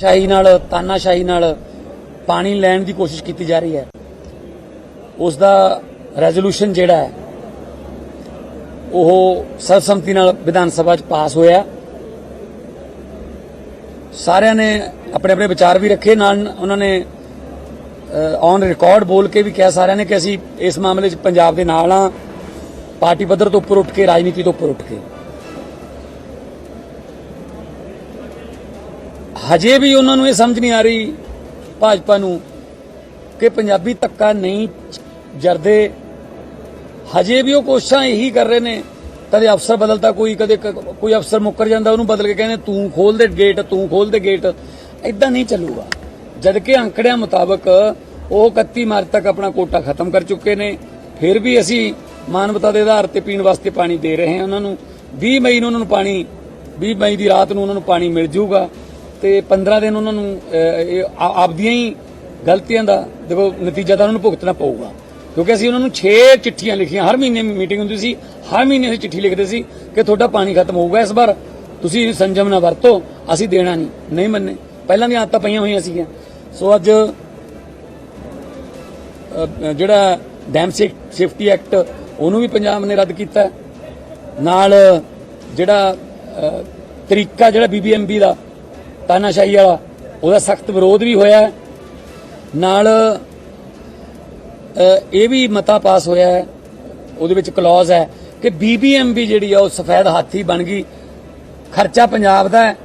ਸ਼ਾਹੀ ਨਾਲ ਤਾਨਾਸ਼ਾਹੀ ਨਾਲ ਪਾਣੀ ਲੈਣ ਦੀ ਕੋਸ਼ਿਸ਼ ਕੀਤੀ ਜਾ ਰਹੀ ਹੈ। ਉਸ ਦਾ ਰੈਜ਼ੋਲੂਸ਼ਨ ਜਿਹੜਾ ਹੈ, ਉਹ ਸਰਬਸੰਮਤੀ ਨਾਲ ਵਿਧਾਨ ਸਭਾ 'ਚ ਪਾਸ ਹੋਇਆ। ਸਾਰਿਆਂ ਨੇ ਆਪਣੇ ਆਪਣੇ ਵਿਚਾਰ ਵੀ ਰੱਖੇ, ਨਾਲ ਉਹਨਾਂ ਨੇ ਔਨ ਰਿਕਾਰਡ ਬੋਲ ਕੇ ਵੀ ਕਿਹਾ ਸਾਰਿਆਂ ਨੇ ਕਿ ਅਸੀਂ ਇਸ ਮਾਮਲੇ 'ਚ ਪੰਜਾਬ ਦੇ ਨਾਲ ਆ ਪਾਰਟੀ ਪੱਧਰ ਤੋਂ ਉੱਪਰ ਉੱਠ ਕੇ, ਰਾਜਨੀਤੀ ਤੋਂ ਉੱਪਰ ਉੱਠ ਕੇ। ਹਜੇ ਵੀ ਉਹਨਾਂ ਨੂੰ ਇਹ ਸਮਝ ਨਹੀਂ ਆ ਰਹੀ ਭਾਜਪਾ ਨੂੰ ਕਿ ਪੰਜਾਬੀ ਧੱਕਾ ਨਹੀਂ ਜਰਦੇ। ਹਜੇ ਵੀ ਉਹ ਕੋਸ਼ਿਸ਼ਾਂ ਇਹੀ ਕਰ ਰਹੇ ਨੇ। ਕਦੇ ਅਫਸਰ ਬਦਲਦਾ, ਕੋਈ ਕਦੇ ਕ- ਕੋਈ ਅਫਸਰ ਮੁੱਕਰ ਜਾਂਦਾ, ਉਹਨੂੰ ਬਦਲ ਕੇ ਕਹਿੰਦੇ ਤੂੰ ਖੋਲ ਦੇ ਗੇਟ ਤੂੰ ਖੋਲ ਦੇ ਗੇਟ ਇਦਾਂ ਨਹੀਂ ਚੱਲੂਗਾ। ਜਦ ਕਿ ਅੰਕੜਿਆਂ ਮੁਤਾਬਕ ਉਹ 31 ਮਾਰਚ ਤੱਕ ਆਪਣਾ ਕੋਟਾ ਖਤਮ ਕਰ ਚੁੱਕੇ ਨੇ। ਫਿਰ ਵੀ ਅਸੀਂ ਮਾਨਵਤਾ ਦੇ ਆਧਾਰ ਤੇ ਪੀਣ ਵਾਸਤੇ ਪਾਣੀ ਦੇ ਰਹੇ ਹਾਂ ਉਹਨਾਂ ਨੂੰ। 20 ਮਈ ਨੂੰ ਉਹਨਾਂ ਨੂੰ ਪਾਣੀ 20 ਮਈ ਦੀ ਰਾਤ ਨੂੰ ਉਹਨਾਂ ਨੂੰ ਪਾਣੀ ਮਿਲ ਜਾਊਗਾ। ਤੇ 15 ਦਿਨ ਉਹਨਾਂ ਨੂੰ ਇਹ ਆਪਦੀਆਂ ਹੀ ਗਲਤੀਆਂ ਦਾ ਦੇਖੋ ਨਤੀਜਾ ਤਾਂ ਉਹਨਾਂ ਨੂੰ ਭੁਗਤਣਾ ਪਊਗਾ। ਕਿਉਂਕਿ ਅਸੀਂ ਉਹਨਾਂ ਨੂੰ 6 ਚਿੱਠੀਆਂ ਲਿਖੀਆਂ, ਹਰ ਮਹੀਨੇ ਮੀਟਿੰਗ ਹੁੰਦੀ ਸੀ, ਹਰ ਮਹੀਨੇ ਅਸੀਂ ਚਿੱਠੀ ਲਿਖਦੇ ਸੀ ਕਿ ਤੁਹਾਡਾ ਪਾਣੀ ਖਤਮ ਹੋਊਗਾ ਇਸ ਵਾਰ। ਤੁਸੀਂ ਸੰਜਮ ਨਾ ਵਰਤੋ, ਅਸੀਂ ਦੇਣਾ ਨਹੀਂ ਨਹੀਂ ਮੰਨੇ। ਪਹਿਲਾਂ ਦੀਆਂ ਆਦਤਾਂ ਪਈਆਂ ਹੋਈਆਂ ਸੀਗੀਆਂ। ਸੋ ਅੱਜ ਜਿਹੜਾ ਡੈਮ ਸੇਫਟੀ ਐਕਟ ਉਹਨੂੰ ਵੀ ਪੰਜਾਬ ਨੇ ਰੱਦ ਕੀਤਾ। ਨਾਲ, ਜਿਹੜਾ ਤਰੀਕਾ ਜਿਹੜਾ ਬੀਬੀਐਮਬੀ ਦਾ ਤਾਨਾਸ਼ਾਹੀ ਵਾਲਾ, ਉਹਦਾ ਸਖਤ ਵਿਰੋਧ ਵੀ ਹੋਇਆ ਨਾਲ ਇਹ ਵੀ ਮਤਾ ਪਾਸ ਹੋਇਆ ਉਹਦੇ ਵਿੱਚ ਕਲੌਜ਼ ਹੈ ਕਿ ਬੀਬੀਐਮਬੀ ਜਿਹੜੀ ਆ, ਉਹ ਸਫੈਦ ਹਾਥੀ ਬਣ ਗਈ। ਖਰਚਾ ਪੰਜਾਬ ਦਾ ਹੈ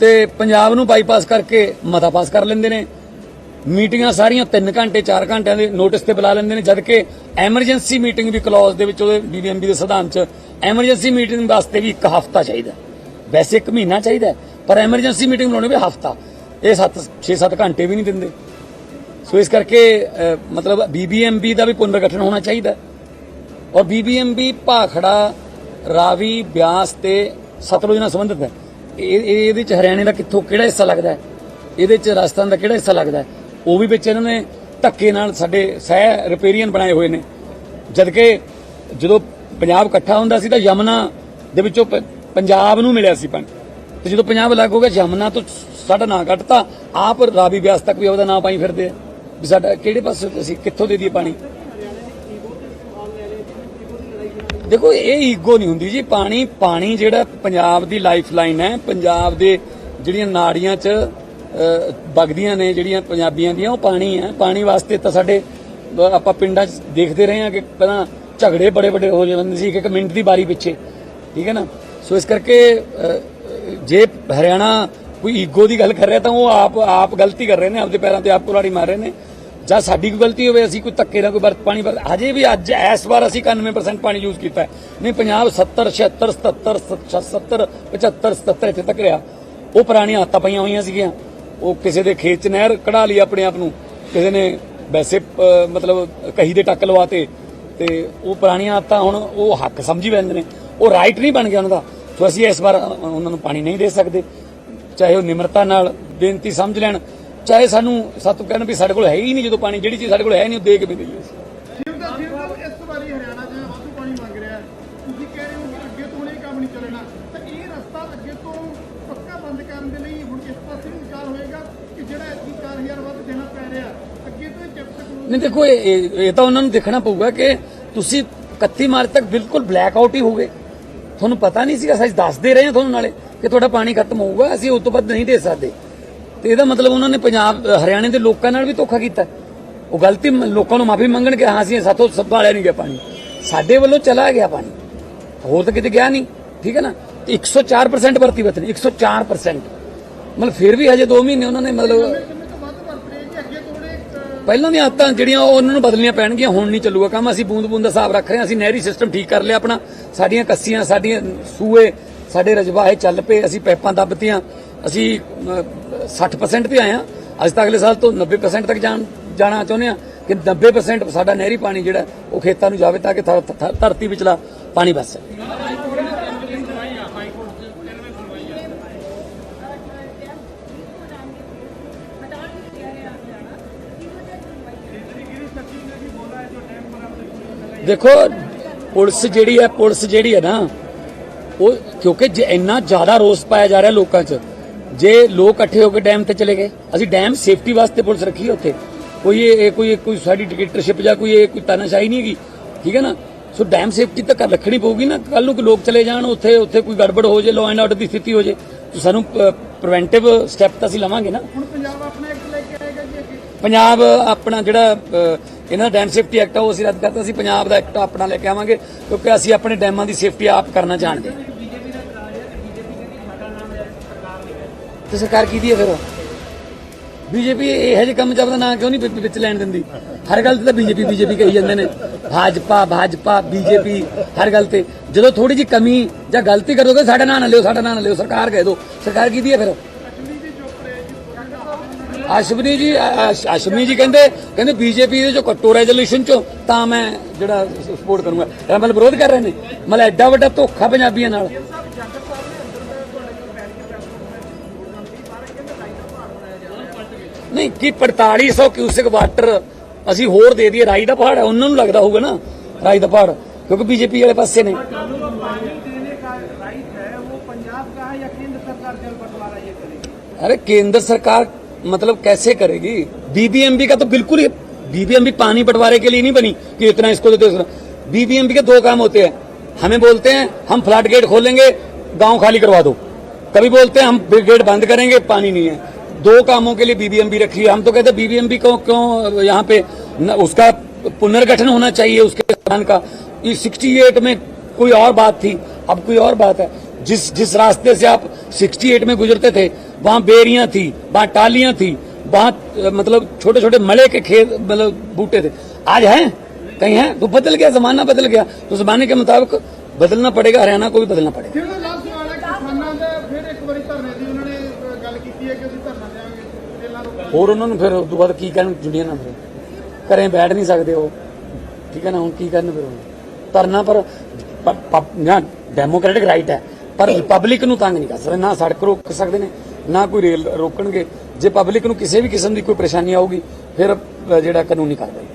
ਤੇ ਪੰਜਾਬ ਨੂੰ ਬਾਈਪਾਸ ਕਰਕੇ ਮਤਾ ਪਾਸ ਕਰ ਲੈਂਦੇ ਨੇ। ਮੀਟਿੰਗਾਂ ਸਾਰੀਆਂ 3 ਘੰਟੇ 4 ਘੰਟਿਆਂ ਦੇ ਨੋਟਿਸ ਤੇ ਬੁਲਾ ਲੈਂਦੇ ਨੇ ਜਦ ਕਿ ਐਮਰਜੈਂਸੀ ਮੀਟਿੰਗ ਵੀ ਕਲੌਜ਼ ਦੇ ਵਿੱਚ ਉਹਦੇ ਬੀਬੀਐਮਬੀ ਦੇ ਸਿਧਾਂਤ 'ਚ ਐਮਰਜੈਂਸੀ ਮੀਟਿੰਗ ਵਾਸਤੇ ਵੀ ਇੱਕ ਹਫ਼ਤਾ ਚਾਹੀਦਾ। ਵੈਸੇ ਇੱਕ ਮਹੀਨਾ ਚਾਹੀਦਾ ਪਰ ਐਮਰਜੈਂਸੀ ਮੀਟਿੰਗ ਬਣਾਉਣੀ ਵੀ ਹਫ਼ਤਾ। ਇਹ 7 6-7 ਘੰਟੇ ਵੀ ਨਹੀਂ ਦਿੰਦੇ। ਸੋ ਇਸ ਕਰਕੇ ਅਹ, ਮਤਲਬ ਬੀਬੀਐਮਬੀ ਦਾ ਵੀ ਪੁਨਰਗਠਨ ਹੋਣਾ ਚਾਹੀਦਾ ਹੈ। ਔਰ ਬੀਬੀਐਮਬੀ ਭਾਖੜਾ ਰਾਵੀ ਬਿਆਸ ਤੇ ਸਤਲੁਜ ਨਾਲ ਸੰਬੰਧਿਤ ਹੈ। ਇਹ ਇਹਦੇ ਚ ਹਰਿਆਣੇ ਦਾ ਕਿੱਥੋਂ ਕਿਹੜਾ ਹਿੱਸਾ ਲੱਗਦਾ ਹੈ? ਇਹਦੇ ਚ ਰਾਜਸਥਾਨ ਦਾ ਕਿਹੜਾ ਹਿੱਸਾ ਲੱਗਦਾ ਹੈ? ਉਹ ਵੀ ਵਿੱਚ ਇਹਨਾਂ ਨੇ ਧੱਕੇ ਨਾਲ ਸਾਡੇ ਸਹਿ ਰਿਪੇਰੀਅਨ ਬਣਾਏ ਹੋਏ ਨੇ। ਜਦਕਿ ਜਦੋਂ ਪੰਜਾਬ ਇਕੱਠਾ ਹੁੰਦਾ ਸੀ ਤਾਂ ਯਮਨਾ ਦੇ ਵਿੱਚੋਂ ਪ- ਪੰਜਾਬ ਨੂੰ ਮਿਲਿਆ ਸੀ ਪਾਣੀ। ਤੇ ਜਦੋਂ ਪੰਜਾਬ ਲੱਗ ਹੋ ਗਿਆ ਯਮਨਾ ਤੋਂ ਸਾਡਾ ਨਾਂ ਕੱਟਤਾ ਆਪ ਰਾਵੀ ਬਿਆਸ ਤੱਕ ਵੀ ਉਹਦਾ ਨਾਂ ਪਾਈ ਫਿਰਦੇ ਆ। ਵੀ ਸਾਡਾ ਕਿਹੜੇ ਪਾਸੇ ਅਸੀਂ ਕਿੱਥੋਂ ਦੇ ਦਈਏ ਪਾਣੀ? ਦੇਖੋ ਇਹ ਈਗੋ ਨਹੀਂ ਹੁੰਦੀ ਜੀ। ਪਾਣੀ ਪਾਣੀ ਜਿਹੜਾ ਪੰਜਾਬ ਦੀ ਲਾਈਫ ਲਾਈਨ ਹੈ ਪੰਜਾਬ ਦੇ ਜਿਹੜੀਆਂ ਨਾੜੀਆਂ 'ਚ ਅਹ, ਵਗਦੀਆਂ ਨੇ ਜਿਹੜੀਆਂ ਪੰਜਾਬੀਆਂ ਦੀਆਂ ਉਹ ਪਾਣੀ ਹੈ। ਪਾਣੀ ਵਾਸਤੇ ਤਾਂ ਸਾਡੇ ਆਪਾਂ ਪਿੰਡਾਂ 'ਚ ਦੇਖਦੇ ਰਹੇ ਹਾਂ ਕਿ ਪਹਿਲਾਂ ਝਗੜੇ ਬੜੇ ਬੜੇ ਹੋ ਜਾਂਦੇ ਸੀ ਇੱਕ ਮਿੰਟ ਦੀ ਬਾਰੀ ਪਿੱਛੇ। ਠੀਕ ਹੈ ਨਾ? ਸੋ ਇਸ ਕਰਕੇ ਜੇ ਹਰਿਆਣਾ ਕੋਈ ਈਗੋ ਦੀ ਗੱਲ ਕਰ ਰਿਹਾ ਤਾਂ ਉਹ ਆਪ ਆਪ ਗਲਤੀ ਕਰ ਰਹੇ ਨੇ, ਆਪਦੇ ਪੈਰਾਂ ਤੇ ਆਪ ਕੁਲਾੜੀ ਮਾਰ ਰਹੇ ਨੇ। ਜਾਂ ਸਾਡੀ ਕੋਈ ਗਲਤੀ ਹੋਵੇ, ਅਸੀਂ ਕੋਈ ਧੱਕੇ ਨਾਲ ਕੋਈ ਵਰਤ ਪਾਣੀ ਵਰਤ ਹਜੇ ਵੀ ਅੱਜ ਇਸ ਵਾਰ ਅਸੀਂ 91% ਪਾਣੀ ਯੂਜ਼ ਕੀਤਾ ਹੈ। ਨਹੀਂ ਪੰਜਾਬ 70 76 77 70 75 77 ਇੱਥੇ ਤੱਕ ਰਿਹਾ। ਉਹ ਪੁਰਾਣੀਆਂ ਆਦਤਾਂ ਪਈਆਂ ਹੋਈਆਂ ਸੀਗੀਆਂ। ਉਹ ਕਿਸੇ ਦੇ ਖੇਤ ਚ ਨਹਿਰ ਕਢਾ ਲਈ ਆਪਣੇ ਆਪ ਨੂੰ। ਕਿਸੇ ਨੇ ਵੈਸੇ ਮਤਲਬ ਕਹੀ ਦੇ ਟੱਕ ਲਵਾਤੇ। ਤੇ ਉਹ ਪੁਰਾਣੀਆਂ ਆਦਤਾਂ ਹੁਣ ਉਹ ਹੱਕ ਸਮਝੀ ਬੈਂਦੇ ਨੇ। ਉਹ ਰਾਈਟ ਨਹੀਂ ਬਣ ਗਿਆ ਉਹਨਾਂ ਦਾ। ਸੋ ਅਸੀਂ ਇਸ ਵਾਰ ਉਹਨਾਂ ਨੂੰ ਪਾਣੀ ਨਹੀਂ ਦੇ ਸਕਦੇ। ਚਾਹੇ ਉਹ ਨਿਮਰਤਾ ਨਾਲ ਬੇਨਤੀ ਸਮਝ ਲੈਣ ਚਾਹੇ ਸਾਨੂੰ ਸਾਤੋਂ ਕਹਿਣ ਵੀ ਸਾਡੇ ਕੋਲ ਹੈ ਹੀ ਨਹੀਂ ਜਦੋਂ ਪਾਣੀ ਜਿਹੜੀ ਚੀਜ਼ ਸਾਡੇ ਕੋਲ ਹੈ ਨਹੀਂ ਉਹ ਦੇ ਕੇ ਵੀ ਦਈਏ। ਨਹੀਂ ਚੱਲਣਾ। ਤਾਂ ਇਹ ਰਸਤਾ ਅੱਗੇ ਤੋਂ ਪੱਕਾ ਬੰਦ ਕਰਨ ਦੇ ਲਈ ਹੁਣ ਇਸ ਪਾਸੇ ਵੀ ਵਿਚਾਰ ਹੋਏਗਾ ਕਿ ਜਿਹੜਾ ਐਤਕੀ 4000 ਵੱਧ ਦੇਣਾ ਪੈ ਰਿਹਾ। ਅੱਗੇ ਤੋਂ ਇਹ ਜਬ ਤੱਕ ਨਹੀਂ ਦੇਖੋ ਇਹ ਤਾਂ ਉਹਨਾਂ ਨੂੰ ਦੇਖਣਾ ਪਊਗਾ ਕਿ ਤੁਸੀਂ 31 ਮਾਰਚ ਤੱਕ ਬਿਲਕੁਲ ਬਲੈਕ ਆਊਟ ਹੀ ਹੋ ਗਏ ਤੁਹਾਨੂੰ ਪਤਾ ਨਹੀਂ ਸੀਗਾ, ਅਸੀਂ ਦੱਸਦੇ ਰਹੇ ਹਾਂ ਤੁਹਾਨੂੰ ਨਾਲੇ ਕਿ ਤੁਹਾਡਾ ਪਾਣੀ ਖਤਮ ਹੋਊਗਾ, ਅਸੀਂ ਉਸ ਤੋਂ ਵੱਧ ਨਹੀਂ ਦੇ ਸਕਦੇ। ਤੇ ਇਹਦਾ ਮਤਲਬ ਉਹਨਾਂ ਨੇ ਪੰਜਾਬ ਹਰਿਆਣੇ ਦੇ ਲੋਕਾਂ ਨਾਲ ਵੀ ਧੋਖਾ ਕੀਤਾ। ਉਹ ਗਲਤੀ ਲੋਕਾਂ ਨੂੰ ਮਾਫੀ ਮੰਗਣ ਕਿ ਹਾਂ, ਅਸੀਂ ਸਾਥੋਂ ਸੰਭਾਲਿਆ ਨਹੀਂ ਗਿਆ ਪਾਣੀ। ਸਾਡੇ ਵੱਲੋਂ ਚਲਾ ਗਿਆ ਪਾਣੀ। ਹੋਰ ਤਾਂ ਕਿਤੇ ਗਿਆ ਨਹੀਂ, ਠੀਕ ਹੈ ਨਾ? ਤੇ 104% ਵਰਤੀ ਵਤਨ 104% ਮਤਲਬ ਫਿਰ ਵੀ ਹਜੇ 2 ਮਹੀਨੇ ਉਹਨਾਂ ਨੇ ਮਤਲਬ ਸਮੇਂ ਤੋਂ ਵੱਧ ਵਰਤ ਰਹੇ ਕਿ ਅੱਗੇ ਤੋਂ ਹੁਣ ਇਹ ਅਹ, ਪਹਿਲਾਂ ਦੀਆਂ ਆਦਤਾਂ ਜਿਹੜੀਆਂ ਉਹ ਉਹਨਾਂ ਨੂੰ ਬਦਲਣੀਆਂ ਪੈਣਗੀਆਂ ਹੁਣ ਨਹੀਂ ਚੱਲੂਗਾ ਕੰਮ। ਅਸੀਂ ਬੂੰਦ ਬੂੰਦ ਦਾ ਹਿਸਾਬ ਰੱਖ ਰਹੇ ਹਾਂ ਅਸੀਂ ਨਹਿਰੀ ਸਿਸਟਮ ਠੀਕ ਕਰ ਲਿਆ ਆਪਣਾ। ਸਾਡੀਆਂ ਕੱਸੀਆਂ ਸਾਡੀਆਂ ਸੂਏ ਸਾਡੇ ਰਜਵਾਹੇ ਚੱਲ ਪਏ ਅਸੀਂ ਪੈਪਾਂ ਦੱਬਤੀਆਂ ਅਸੀਂ ਅਮ, 60% ਤੇ ਆਏ ਹਾਂ। ਅੱਜ ਤੱਕ ਅਗਲੇ ਸਾਲ ਤੋਂ 90% ਤੱਕ ਜਾਣ ਜਾਣਾ ਚਾਹੁੰਦੇ ਹਾਂ ਕਿ 90% ਸਾਡਾ ਨਹਿਰੀ ਪਾਣੀ ਜਿਹੜਾ ਉਹ ਖੇਤਾਂ ਨੂੰ ਜਾਵੇ ਤਾਂ ਕਿ ਧਰ- ਧਰਤੀ ਵਿਚਲਾ ਪਾਣੀ ਬਸ ਦੇਖੋ ਪੁਲਿਸ ਜਿਹੜੀ ਹੈ ਪੁਲਿਸ ਜਿਹੜੀ ਹੈ ਨਾ ਉਹ ਕਿਉਂਕਿ ਜੇ ਇੰਨਾ ਜ਼ਿਆਦਾ ਰੋਸ ਪਾਇਆ ਜਾ ਰਿਹਾ ਲੋਕਾਂ 'ਚ ਜੇ ਲੋਕ ਇਕੱਠੇ ਹੋ ਕੇ ਡੈਮ ਤੇ ਚਲੇ ਗਏ ਅਸੀਂ ਡੈਮ ਸੇਫਟੀ ਵਾਸਤੇ ਪੁਲਿਸ ਰੱਖੀ ਹੈ ਉੱਥੇ। ਕੋਈ ਇਹ ਕੋਈ ਕੋਈ ਸਾਡੀ ਡਿਕਟੇਟਰਸ਼ਿਪ ਜਾਂ ਕੋਈ ਇਹ ਕੋਈ ਤਾਨਾਸ਼ਾਹੀ ਨਹੀਂ ਹੈਗੀ ਠੀਕ ਹੈ ਨਾ? ਸੋ ਡੈਮ ਸੇਫਟੀ ਤਾਂ ਕਰ ਰੱਖਣੀ ਪਊਗੀ ਨਾ ਕੱਲ ਨੂੰ ਕੋਈ ਲੋਕ ਚਲੇ ਜਾਣ ਉੱਥੇ ਉੱਥੇ ਕੋਈ ਗੜਬੜ ਹੋ ਜੇ ਲਾਅ ਐਂਡ ਆਰਡਰ ਦੀ ਸਥਿਤੀ ਹੋ ਜੇ ਸਾਨੂੰ ਪ੍ਰੀਵੈਂਟਿਵ ਸਟੈਪ ਤਾਂ ਅਸੀਂ ਲਵਾਂਗੇ ਨਾ। ਹੁਣ ਪੰਜਾਬ ਆਪਣਾ ਐਕਟ ਲੈ ਕੇ ਆਏਗਾ ਜੀ ਪੰਜਾਬ ਆਪਣਾ ਜਿਹੜਾ ਇਹਨਾਂ ਦਾ ਡੈਮ ਸੇਫਟੀ ਐਕਟ ਆ, ਉਹ ਅਸੀਂ ਰੱਦ ਕਰਤਾ। ਅਸੀਂ ਪੰਜਾਬ ਦਾ ਐਕਟ ਆਪਣਾ ਲੈ ਕੇ ਆਵਾਂਗੇ, ਕਿਉਂਕਿ ਅਸੀਂ ਆਪਣੇ ਡੈਮਾਂ ਦੀ ਸੇਫਟੀ ਆਪ ਕਰਨਾ ਚਾਹੁੰਦੇ ਹਾਂ ਤੇ ਸਰਕਾਰ ਕੀ ਦੀ ਹੈ ਫਿਰ? ਬੀਜੇਪੀ ਇਹੋ ਜਿਹੇ ਕੰਮ ਚ ਦਾ ਨਾਂ ਕਿਉਂ ਨਹੀਂ ਵਿੱਚ- ਵਿੱਚ ਲੈਣ ਦਿੰਦੀ? ਹਰ ਗੱਲ ਤੇ ਤਾਂ ਬੀਜੇਪੀ ਬੀਜੇਪੀ ਕਹੀ ਜਾਂਦੇ ਨੇ। ਭਾਜਪਾ ਭਾਜਪਾ, ਬੀਜੇਪੀ, ਹਰ ਗੱਲ ਤੇ। ਜਦੋਂ ਥੋੜੀ ਜੀ ਕਮੀ ਜਾਂ ਗਲਤੀ ਕਰੋਗੇ, ਸਾਡਾ ਨਾਂ ਨਾ ਲਿਓ, ਸਾਡਾ ਨਾਂ ਨਾ ਲਿਓ, ਸਰਕਾਰ ਕਹਿ ਦਿਓ ਸਰਕਾਰ ਕੀ ਦੀ ਹੈ ਫਿਰ? ਅਸ਼ਵਨੀ ਜੀ ਅਸ਼ਵਨੀ ਜੀ ਕਹਿੰਦੇ ਕਹਿੰਦੇ ਬੀਜੇਪੀ ਦੇ ਜੋ ਕੱਟੋ ਰੈਜ਼ੋਲੂਸ਼ਨ ਚੋਂ, ਤਾਂ ਮੈਂ ਜਿਹੜਾ ਸਪੋਰਟ ਕਰੂੰਗਾ। ਇਹ ਮਤਲਬ ਵਿਰੋਧ ਕਰ ਰਹੇ ਨੇ? ਮਤਲਬ ਐਡਾ ਵੱਡਾ ਧੋਖਾ ਪੰਜਾਬੀਆਂ ਨਾਲ। ਨਹੀਂ, ਕਿ 4500 ਕਿਊਸਿਕ ਵਾਟਰ ਅਸੀਂ ਹੋਰ ਦੇ ਦਈਏ? ਰਾਈ ਦਾ ਪਹਾੜ ਹੈ, ਉਹਨਾਂ ਨੂੰ ਲੱਗਦਾ ਹੋਊਗਾ ਨਾ, ਰਾਈ ਦਾ ਪਹਾੜ, ਕਿਉਂਕਿ ਬੀਜੇਪੀ ਵਾਲੇ ਪਾਸੇ ਨੇ। ਅਰੇ ਕੇਂਦਰ ਸਰਕਾਰ मतलब कैसे करेगी? बीबीएमबी का तो बिल्कुल ही बीबीएमबी पानी बंटवारे के लिए नहीं बनी कि इतना इसको दे दो बीबीएमबी के दो काम होते हैं। हमें बोलते हैं हम फ्लड गेट खोलेंगे गाँव खाली करवा दो। कभी बोलते हैं हम गेट बंद करेंगे पानी नहीं है। दो कामों के लिए बीबीएमबी रखी है। हम तो कहते हैं बीबीएमबी को क्यों यहाँ पे न, उसका पुनर्गठन होना चाहिए उसके स्थान का। सिक्सटी एट में कोई और बात थी। अब कोई और बात है। जिस जिस रास्ते से आप 68 में गुजरते थे वहां बेरियां थी वहां टालियां थी वहां अ, मतलब छोटे छोटे मले के खेत मतलब बूटे थे आज हैं कहीं हैं तो बदल गया जमाना बदल गया तो जमाने के मुताबिक बदलना पड़ेगा हरियाणा को भी बदलना पड़ेगा ਫਿਰ ਉਹਦਾ ਲਾਸਟ ਸਵਾਲ ਹੈ ਕਿਸਾਨਾਂ ਦਾ ਫਿਰ ਇੱਕ ਵਾਰੀ ਧਰਨੇ ਦੀ ਉਹਨਾਂ ਨੇ ਅ, ਗੱਲ ਕੀਤੀ ਹੈ ਕਿ ਅਸੀਂ ਧਰਨਾ ਦੇਵਾਂਗੇ ਜੇਲਾਂ ਰੋਕਾਂਗੇ ਹੋਰ ਉਹਨਾਂ ਨੂੰ ਫਿਰ ਉਸ ਤੋਂ ਬਾਅਦ ਕੀ ਕਰਨ ਜੁੜੀਆਂ ਨਾ ਫਿਰ ਘਰੇ ਬੈਠ ਨਹੀਂ ਸਕਦੇ ਉਹ ਠੀਕ ਹੈ ਨਾ ਹੁਣ ਕੀ ਕਰਨ ਫਿਰ ਉਹ ਧਰਨਾ ਪਰ ਪ- ਪ- ਨਾ ਡੈਮੋਕ੍ਰੈਟਿਕ ਰਾਈਟ ਹੈ ਪਰ ਪਬਲਿਕ ਨੂੰ ਤੰਗ ਨਹੀਂ ਕਰ ਸਕਦੇ ਨਾ ਸੜਕ ਰੋਕ ਸਕਦੇ ਨੇ ਨਾ ਕੋਈ ਰੇਲ ਰੋਕਣਗੇ। ਜੇ ਪਬਲਿਕ ਨੂੰ ਕਿਸੇ ਵੀ ਕਿਸਮ ਦੀ ਕੋਈ ਪਰੇਸ਼ਾਨੀ ਆਊਗੀ, ਫਿਰ ਜਿਹੜਾ ਕਾਨੂੰਨੀ ਕਾਰਵਾਈ।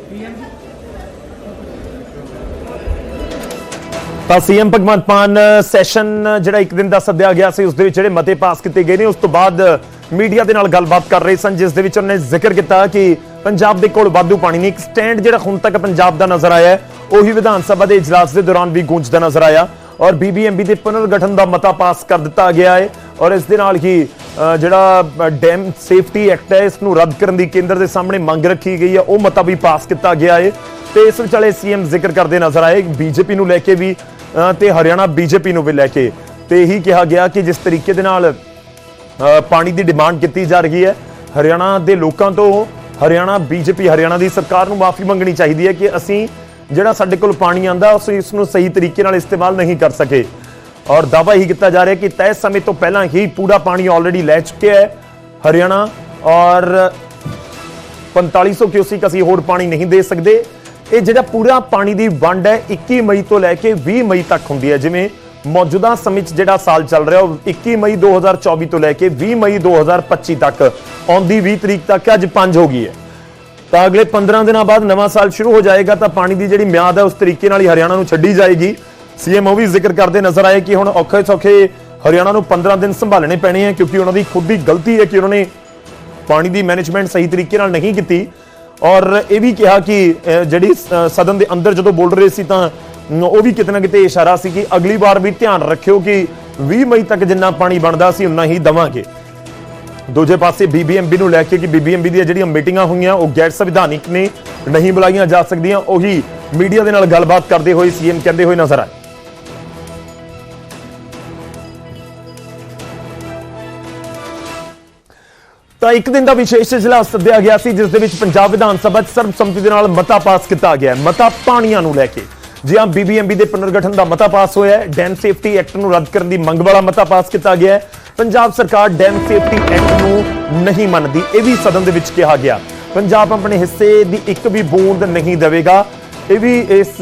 ਤਾਂ ਸੀਐਮ ਭਗਵੰਤ ਮਾਨ, ਸੈਸ਼ਨ ਜਿਹੜਾ ਇੱਕ ਦਿਨ ਦਾ ਸੱਦਿਆ ਗਿਆ ਸੀ, ਉਸ ਦੇ ਵਿੱਚ ਜਿਹੜੇ ਮਤੇ ਪਾਸ ਕੀਤੇ ਗਏ ਨੇ, ਉਸ ਤੋਂ ਬਾਅਦ ਮੀਡੀਆ ਦੇ ਨਾਲ ਗੱਲਬਾਤ ਕਰ ਰਹੇ ਸਨ, ਜਿਸ ਦੇ ਵਿੱਚ ਉਹਨੇ ਜ਼ਿਕਰ ਕੀਤਾ ਕਿ ਪੰਜਾਬ ਦੇ ਕੋਲ ਵਾਧੂ ਪਾਣੀ ਨਹੀਂ, ਇੱਕ ਸਟੈਂਡ ਜਿਹੜਾ ਹੁਣ ਤੱਕ ਪੰਜਾਬ ਦਾ ਨਜ਼ਰ ਆਇਆ ਉਹੀ ਵਿਧਾਨ ਸਭਾ ਦੇ ਇਜਲਾਸ ਦੇ ਦੌਰਾਨ ਵੀ ਗੂੰਜਦਾ ਨਜ਼ਰ ਆਇਆ। ਔਰ ਬੀਬੀਐਮਬੀ ਦੇ ਪੁਨਰਗਠਨ ਦਾ ਮਤਾ ਪਾਸ ਕਰ ਦਿੱਤਾ ਗਿਆ ਹੈ, ਔਰ ਇਸ ਦੇ ਨਾਲ ਹੀ ਜਿਹੜਾ ਡੈਮ ਸੇਫਟੀ ਐਕਟ ਹੈ ਇਸ ਨੂੰ ਰੱਦ ਕਰਨ ਦੀ ਕੇਂਦਰ ਦੇ ਸਾਹਮਣੇ ਮੰਗ ਰੱਖੀ ਗਈ ਹੈ। ਉਹ ਮਤਾ ਵੀ ਪਾਸ ਕੀਤਾ ਗਿਆ ਹੈ ਤੇ ਇਸ ਵਿਚਾਲੇ ਸੀਐਮ ਜ਼ਿਕਰ ਕਰਦੇ ਨਜ਼ਰ ਆਏ। ਬੀਜੇਪੀ ਨੂੰ ਲੈ ਕੇ ਵੀ ਅ, ਤੇ ਹਰਿਆਣਾ ਬੀਜੇਪੀ ਨੂੰ ਵੀ ਲੈ ਕੇ ਤੇ ਇਹੀ ਕਿਹਾ ਗਿਆ ਕਿ ਜਿਸ ਤਰੀਕੇ ਦੇ ਨਾਲ ਪਾਣੀ ਦੀ ਡਿਮਾਂਡ ਕੀਤੀ ਜਾ ਰਹੀ ਹੈ ਹਰਿਆਣਾ ਦੇ ਲੋਕਾਂ ਤੋਂ ਹਰਿਆਣਾ ਬੀਜੇਪੀ ਹਰਿਆਣਾ ਦੀ ਸਰਕਾਰ ਨੂੰ ਮਾਫੀ ਮੰਗਣੀ ਚਾਹੀਦੀ ਹੈ ਕਿ ਅਸੀਂ ਜਿਹੜਾ ਸਾਡੇ ਕੋਲ ਪਾਣੀ ਆਂਦਾ ਉਸ ਇਸ ਨੂੰ ਸਹੀ ਤਰੀਕੇ ਨਾਲ ਇਸਤੇਮਾਲ ਨਹੀਂ ਕਰ ਸਕੇ। ਔਰ ਦਾਅਵਾ ਹੀ ਕੀਤਾ ਜਾ ਰਿਹਾ ਕਿ ਤੈਅ ਸਮੇਂ ਤੋਂ ਪਹਿਲਾਂ ਹੀ ਪੂਰਾ ਪਾਣੀ ਆਲਰੇਡੀ ਲੈ ਚੁੱਕਿਆ ਹੈ ਹਰਿਆਣਾ ਔਰ 4500 ਕਿਊਸਿਕ ਅਸੀਂ ਹੋਰ ਪਾਣੀ ਨਹੀਂ ਦੇ ਸਕਦੇ। ਇਹ ਜਿਹੜਾ ਪੂਰਾ ਪਾਣੀ ਦੀ ਵੰਡ ਹੈ 21 ਮਈ ਤੋਂ ਲੈ ਕੇ 20 ਮਈ ਤੱਕ ਹੁੰਦੀ ਹੈ। ਜਿਵੇਂ ਮੌਜੂਦਾ ਸਮੇਂ 'ਚ ਜਿਹੜਾ ਸਾਲ ਚੱਲ ਰਿਹਾ, ਉਹ 21 ਮਈ 2024 ਤੋਂ ਲੈ ਕੇ 20 ਮਈ 2025 ਤੱਕ ਆਉਂਦੀ 20 ਤਰੀਕ ਤੱਕ ਅੱਜ 5 ਹੋ ਗਈ ਹੈ। ਤਾਂ ਅਗਲੇ 15 ਦਿਨਾਂ ਬਾਅਦ ਨਵਾਂ ਸਾਲ ਸ਼ੁਰੂ ਹੋ ਜਾਏਗਾ ਤਾਂ ਪਾਣੀ ਦੀ ਜਿਹੜੀ ਮਿਆਦ ਹੈ, ਉਸ ਤਰੀਕੇ ਨਾਲ ਹੀ ਹਰਿਆਣਾ ਨੂੰ ਛੱਡੀ ਜਾਏਗੀ। ਸੀਐਮ ਉਹ ਵੀ ਜ਼ਿਕਰ ਕਰਦੇ ਨਜ਼ਰ ਆਏ ਕਿ ਹੁਣ ਔਖੇ ਸੌਖੇ ਹਰਿਆਣਾ ਨੂੰ 15 ਦਿਨ ਸੰਭਾਲਣੇ ਪੈਣੇ ਆ, ਕਿਉਂਕਿ ਉਹਨਾਂ ਦੀ ਖੁਦ ਦੀ ਗਲਤੀ ਹੈ ਕਿ ਉਹਨਾਂ ਨੇ ਪਾਣੀ ਦੀ ਮੈਨੇਜਮੈਂਟ ਸਹੀ ਤਰੀਕੇ ਨਾਲ ਨਹੀਂ ਕੀਤੀ। ਔਰ ਇਹ ਵੀ ਕਿਹਾ ਕਿ ਜਿਹੜੀ ਸਦਨ ਦੇ ਅੰਦਰ ਜਦੋਂ ਬੋਲ ਰਹੇ ਸੀ ਤਾਂ ਉਹ ਵੀ ਕਿਤੇ ਨਾ ਕਿਤੇ ਇਸ਼ਾਰਾ ਸੀ ਕਿ ਅਗਲੀ ਵਾਰ ਵੀ ਧਿਆਨ ਰੱਖਿਓ ਕਿ 20 ਮਈ ਤੱਕ ਜਿੰਨਾ ਪਾਣੀ ਬਣਦਾ ਸੀ, ਉਨਾ ਹੀ ਦਵਾਂਗੇ। ਦੂਜੇ ਪਾਸੇ ਬੀਬੀਐਮਬੀ ਨੂੰ ਲੈ ਕੇ ਕਿ ਬੀਬੀਐਮਬੀ ਦੀਆਂ ਜਿਹੜੀਆਂ ਮੀਟਿੰਗਾਂ ਹੋਈਆਂ, ਉਹ ਗੈਰ ਸੰਵਿਧਾਨਿਕ ਨੇ, ਨਹੀਂ ਬੁਲਾਈਆਂ ਜਾ ਸਕਦੀਆਂ, ਉਹੀ ਮੀਡੀਆ ਦੇ ਨਾਲ ਗੱਲਬਾਤ ਕਰਦੇ ਹੋਏ ਸੀਐਮ ਕਹਿੰਦੇ ਹੋਏ ਨਜ਼ਰ ਆਏ। ਤਾਂ ਇੱਕ ਦਿਨ ਦਾ ਵਿਸ਼ੇਸ਼ ਇਜਲਾਸ ਸੱਦਿਆ ਗਿਆ ਸੀ, ਜਿਸ ਦੇ ਵਿੱਚ ਪੰਜਾਬ ਵਿਧਾਨ ਸਭਾ 'ਚ ਸਰਬਸੰਮਤੀ ਦੇ ਨਾਲ ਮਤਾ ਪਾਸ ਕੀਤਾ ਗਿਆ ਹੈ। ਮਤਾ ਪਾਣੀਆਂ ਨੂੰ ਲੈ ਕੇ। ਜੀ ਹਾਂ ਬੀਬੀਐਮਬੀ ਦੇ ਪੁਨਰਗਠਨ ਦਾ ਮਤਾ ਪਾਸ ਹੋਇਆ ਹੈ। ਡੈਮ ਸੇਫਟੀ ਐਕਟ ਨੂੰ ਰੱਦ ਕਰਨ ਦੀ ਮੰਗ ਵਾਲਾ ਮਤਾ ਪਾਸ ਕੀਤਾ ਗਿਆ ਹੈ। ਪੰਜਾਬ ਸਰਕਾਰ ਡੈਮ ਸੇਫਟੀ ਐਕਟ ਨੂੰ ਨਹੀਂ ਮੰਨਦੀ, ਇਹ ਵੀ ਸਦਨ ਦੇ ਵਿੱਚ ਕਿਹਾ ਗਿਆ। ਪੰਜਾਬ ਆਪਣੇ ਹਿੱਸੇ ਦੀ ਇੱਕ ਵੀ ਬੂੰਦ ਨਹੀਂ ਦੇਵੇਗਾ। ਇਹ ਵੀ ਇਸ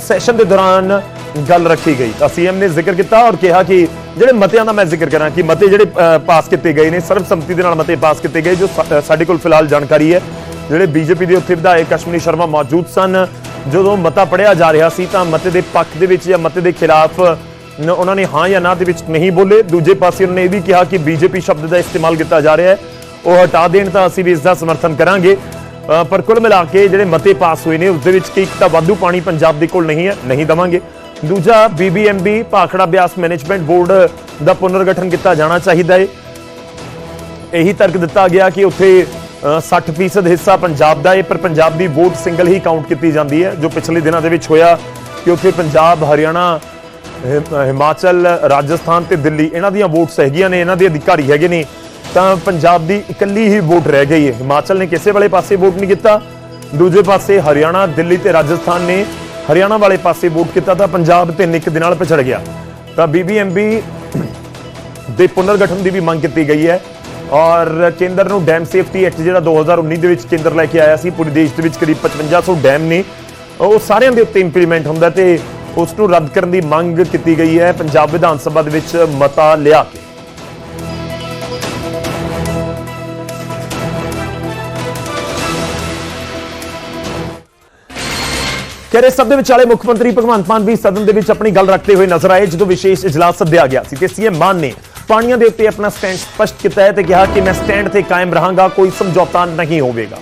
ਸੈਸ਼ਨ ਦੇ ਦੌਰਾਨ ਗੱਲ ਰੱਖੀ ਗਈ। ਤਾਂ ਸੀਐਮ ਨੇ ਜ਼ਿਕਰ ਕੀਤਾ ਔਰ ਕਿਹਾ ਕਿ ਜਿਹੜੇ ਮਤਿਆਂ ਦਾ ਮੈਂ ਜ਼ਿਕਰ ਕਰਾਂ ਕਿ ਮਤੇ ਜਿਹੜੇ ਪਾਸ ਕੀਤੇ ਗਏ ਨੇ, ਸਰਬਸੰਮਤੀ ਦੇ ਨਾਲ ਮਤੇ ਪਾਸ ਕੀਤੇ ਗਏ, ਜੋ ਸਾਡੇ ਕੋਲ ਫਿਲਹਾਲ ਜਾਣਕਾਰੀ ਹੈ। ਜਿਹੜੇ ਬੀਜੇਪੀ ਦੇ ਉੱਥੇ ਵਿਧਾਇਕ ਅਸ਼ਵਨੀ ਸ਼ਰਮਾ ਮੌਜੂਦ ਸਨ, ਜਦੋਂ ਮਤਾ ਪੜਿਆ ਜਾ ਰਿਹਾ ਸੀ ਤਾਂ ਮਤੇ ਦੇ ਪੱਖ ਦੇ ਵਿੱਚ ਜਾਂ ਮਤੇ ਦੇ ਖਿਲਾਫ ਉਹਨਾਂ ਨੇ ਹਾਂ ਜਾਂ ਨਾ ਦੇ ਵਿੱਚ ਨਹੀਂ ਬੋਲੇ। ਦੂਜੇ ਪਾਸੇ ਉਹਨਾਂ ਨੇ ਇਹ ਵੀ ਕਿਹਾ ਕਿ ਬੀਜੇਪੀ ਸ਼ਬਦ ਦਾ ਇਸਤੇਮਾਲ ਕੀਤਾ ਜਾ ਰਿਹਾ ਹੈ। ਉਹ ਹਟਾ ਦੇਣ ਤਾਂ ਅਸੀਂ ਵੀ ਇਸ ਦਾ ਸਮਰਥਨ ਕਰਾਂਗੇ। ਪਰ ਕੁੱਲ ਮਿਲਾ ਕੇ ਜਿਹੜੇ ਮਤੇ ਪਾਸ ਹੋਏ ਨੇ, ਉਸ ਦੇ ਵਿੱਚ ਕਿ ਇੱਕ ਤਾਂ ਵਾਧੂ ਪਾਣੀ ਪੰਜਾਬ ਦੇ ਕੋਲ ਨਹੀਂ ਹੈ, ਨਹੀਂ ਦਵਾਂਗੇ। ਦੂਜਾ BBMB Bhakra Beas management board ਦਾ ਪੁਨਰਗਠਨ ਕੀਤਾ ਜਾਣਾ ਚਾਹੀਦਾ ਹੈ ਇਹੀ ਤਰਕ ਦਿੱਤਾ ਗਿਆ ਕਿ ਉੱਥੇ ਅ, 60% ਹਿੱਸਾ ਪੰਜਾਬ ਦਾ ਹੈ ਪਰ ਪੰਜਾਬ ਦੀ ਵੋਟ ਸਿੰਗਲ ਹੀ ਕਾਊਂਟ ਕੀਤੀ ਜਾਂਦੀ ਹੈ ਜੋ ਪਿਛਲੇ ਦਿਨਾਂ ਦੇ ਵਿੱਚ ਹੋਇਆ ਕਿ ਉੱਥੇ ਪੰਜਾਬ ਹਰਿਆਣਾ ਹਿ- ਹਿਮਾਚਲ ਰਾਜਸਥਾਨ ਤੇ ਦਿੱਲੀ ਇਹਨਾਂ ਦੀਆਂ ਵੋਟਸ ਹੈਗੀਆਂ ਨੇ ਇਹਨਾਂ ਦੇ ਅਧਿਕਾਰੀ ਹੈਗੇ ਨੇ ਤਾਂ ਪੰਜਾਬ ਦੀ ਇਕੱਲੀ ਹੀ ਵੋਟ ਰਹਿ ਗਈ ਹੈ ਹਿਮਾਚਲ ਨੇ ਕਿਸੇ ਵਾਲੇ ਪਾਸੇ ਵੋਟ ਨਹੀਂ ਕੀਤਾ ਦੂਜੇ ਪਾਸੇ ਹਰਿਆਣਾ ਦਿੱਲੀ ਤੇ ਰਾਜਸਥਾਨ ਨੇ ਹਰਿਆਣਾ ਵਾਲੇ ਪਾਸੇ ਵੋਟ ਕੀਤਾ ਤਾਂ ਪੰਜਾਬ ਤਿੰਨ ਇੱਕ ਦੇ ਨਾਲ ਪਿਛੜ ਗਿਆ। ਤਾਂ ਬੀਬੀਐਮਬੀ ਦੇ ਪੁਨਰਗਠਨ ਦੀ ਵੀ ਮੰਗ ਕੀਤੀ ਗਈ ਹੈ। ਔਰ ਕੇਂਦਰ ਨੂੰ ਡੈਮ ਸੇਫਟੀ ਐਕਟ ਜਿਹੜਾ 2019 ਦੇ ਵਿੱਚ ਕੇਂਦਰ ਲੈ ਕੇ ਆਇਆ ਸੀ, ਪੂਰੇ ਦੇਸ਼ ਦੇ ਵਿੱਚ ਕਰੀਬ 5500 ਡੈਮ ਨੇ। ਉਹ ਸਾਰਿਆਂ ਦੇ ਉੱਤੇ ਇੰਪਲੀਮੈਂਟ ਹੁੰਦਾ ਤੇ ਉਸ ਨੂੰ ਰੱਦ ਕਰਨ ਦੀ ਮੰਗ ਕੀਤੀ ਗਈ ਹੈ। ਪੰਜਾਬ ਵਿਧਾਨ ਸਭਾ ਦੇ ਵਿੱਚ ਮਤਾ ਲਿਆ ਕੇ। ਕਰੇ ਸਭ ਦੇ ਵਿਚਾਲੇ ਮੁੱਖ ਮੰਤਰੀ ਭਗਵੰਤ ਮਾਨ ਵੀ ਸਦਨ ਦੇ ਵਿੱਚ ਆਪਣੀ ਗੱਲ ਰੱਖਦੇ ਹੋਏ ਨਜ਼ਰ ਆਏ, ਜਦੋਂ ਵਿਸ਼ੇਸ਼ ਇਜਲਾਸ ਸੱਦਿਆ ਗਿਆ ਸੀ ਤੇ ਸੀਐਮ ਮਾਨ ਨੇ ਪਾਣੀਆਂ ਦੇ ਉੱਤੇ ਆਪਣਾ ਸਟੈਂਡ ਸਪਸ਼ਟ ਕੀਤਾ ਹੈ ਤੇ ਕਿਹਾ ਕਿ ਮੈਂ ਸਟੈਂਡ ਤੇ ਕਾਇਮ ਰਹਾਂਗਾ, ਕੋਈ ਸਮਝੌਤਾ ਨਹੀਂ ਹੋਵੇਗਾ।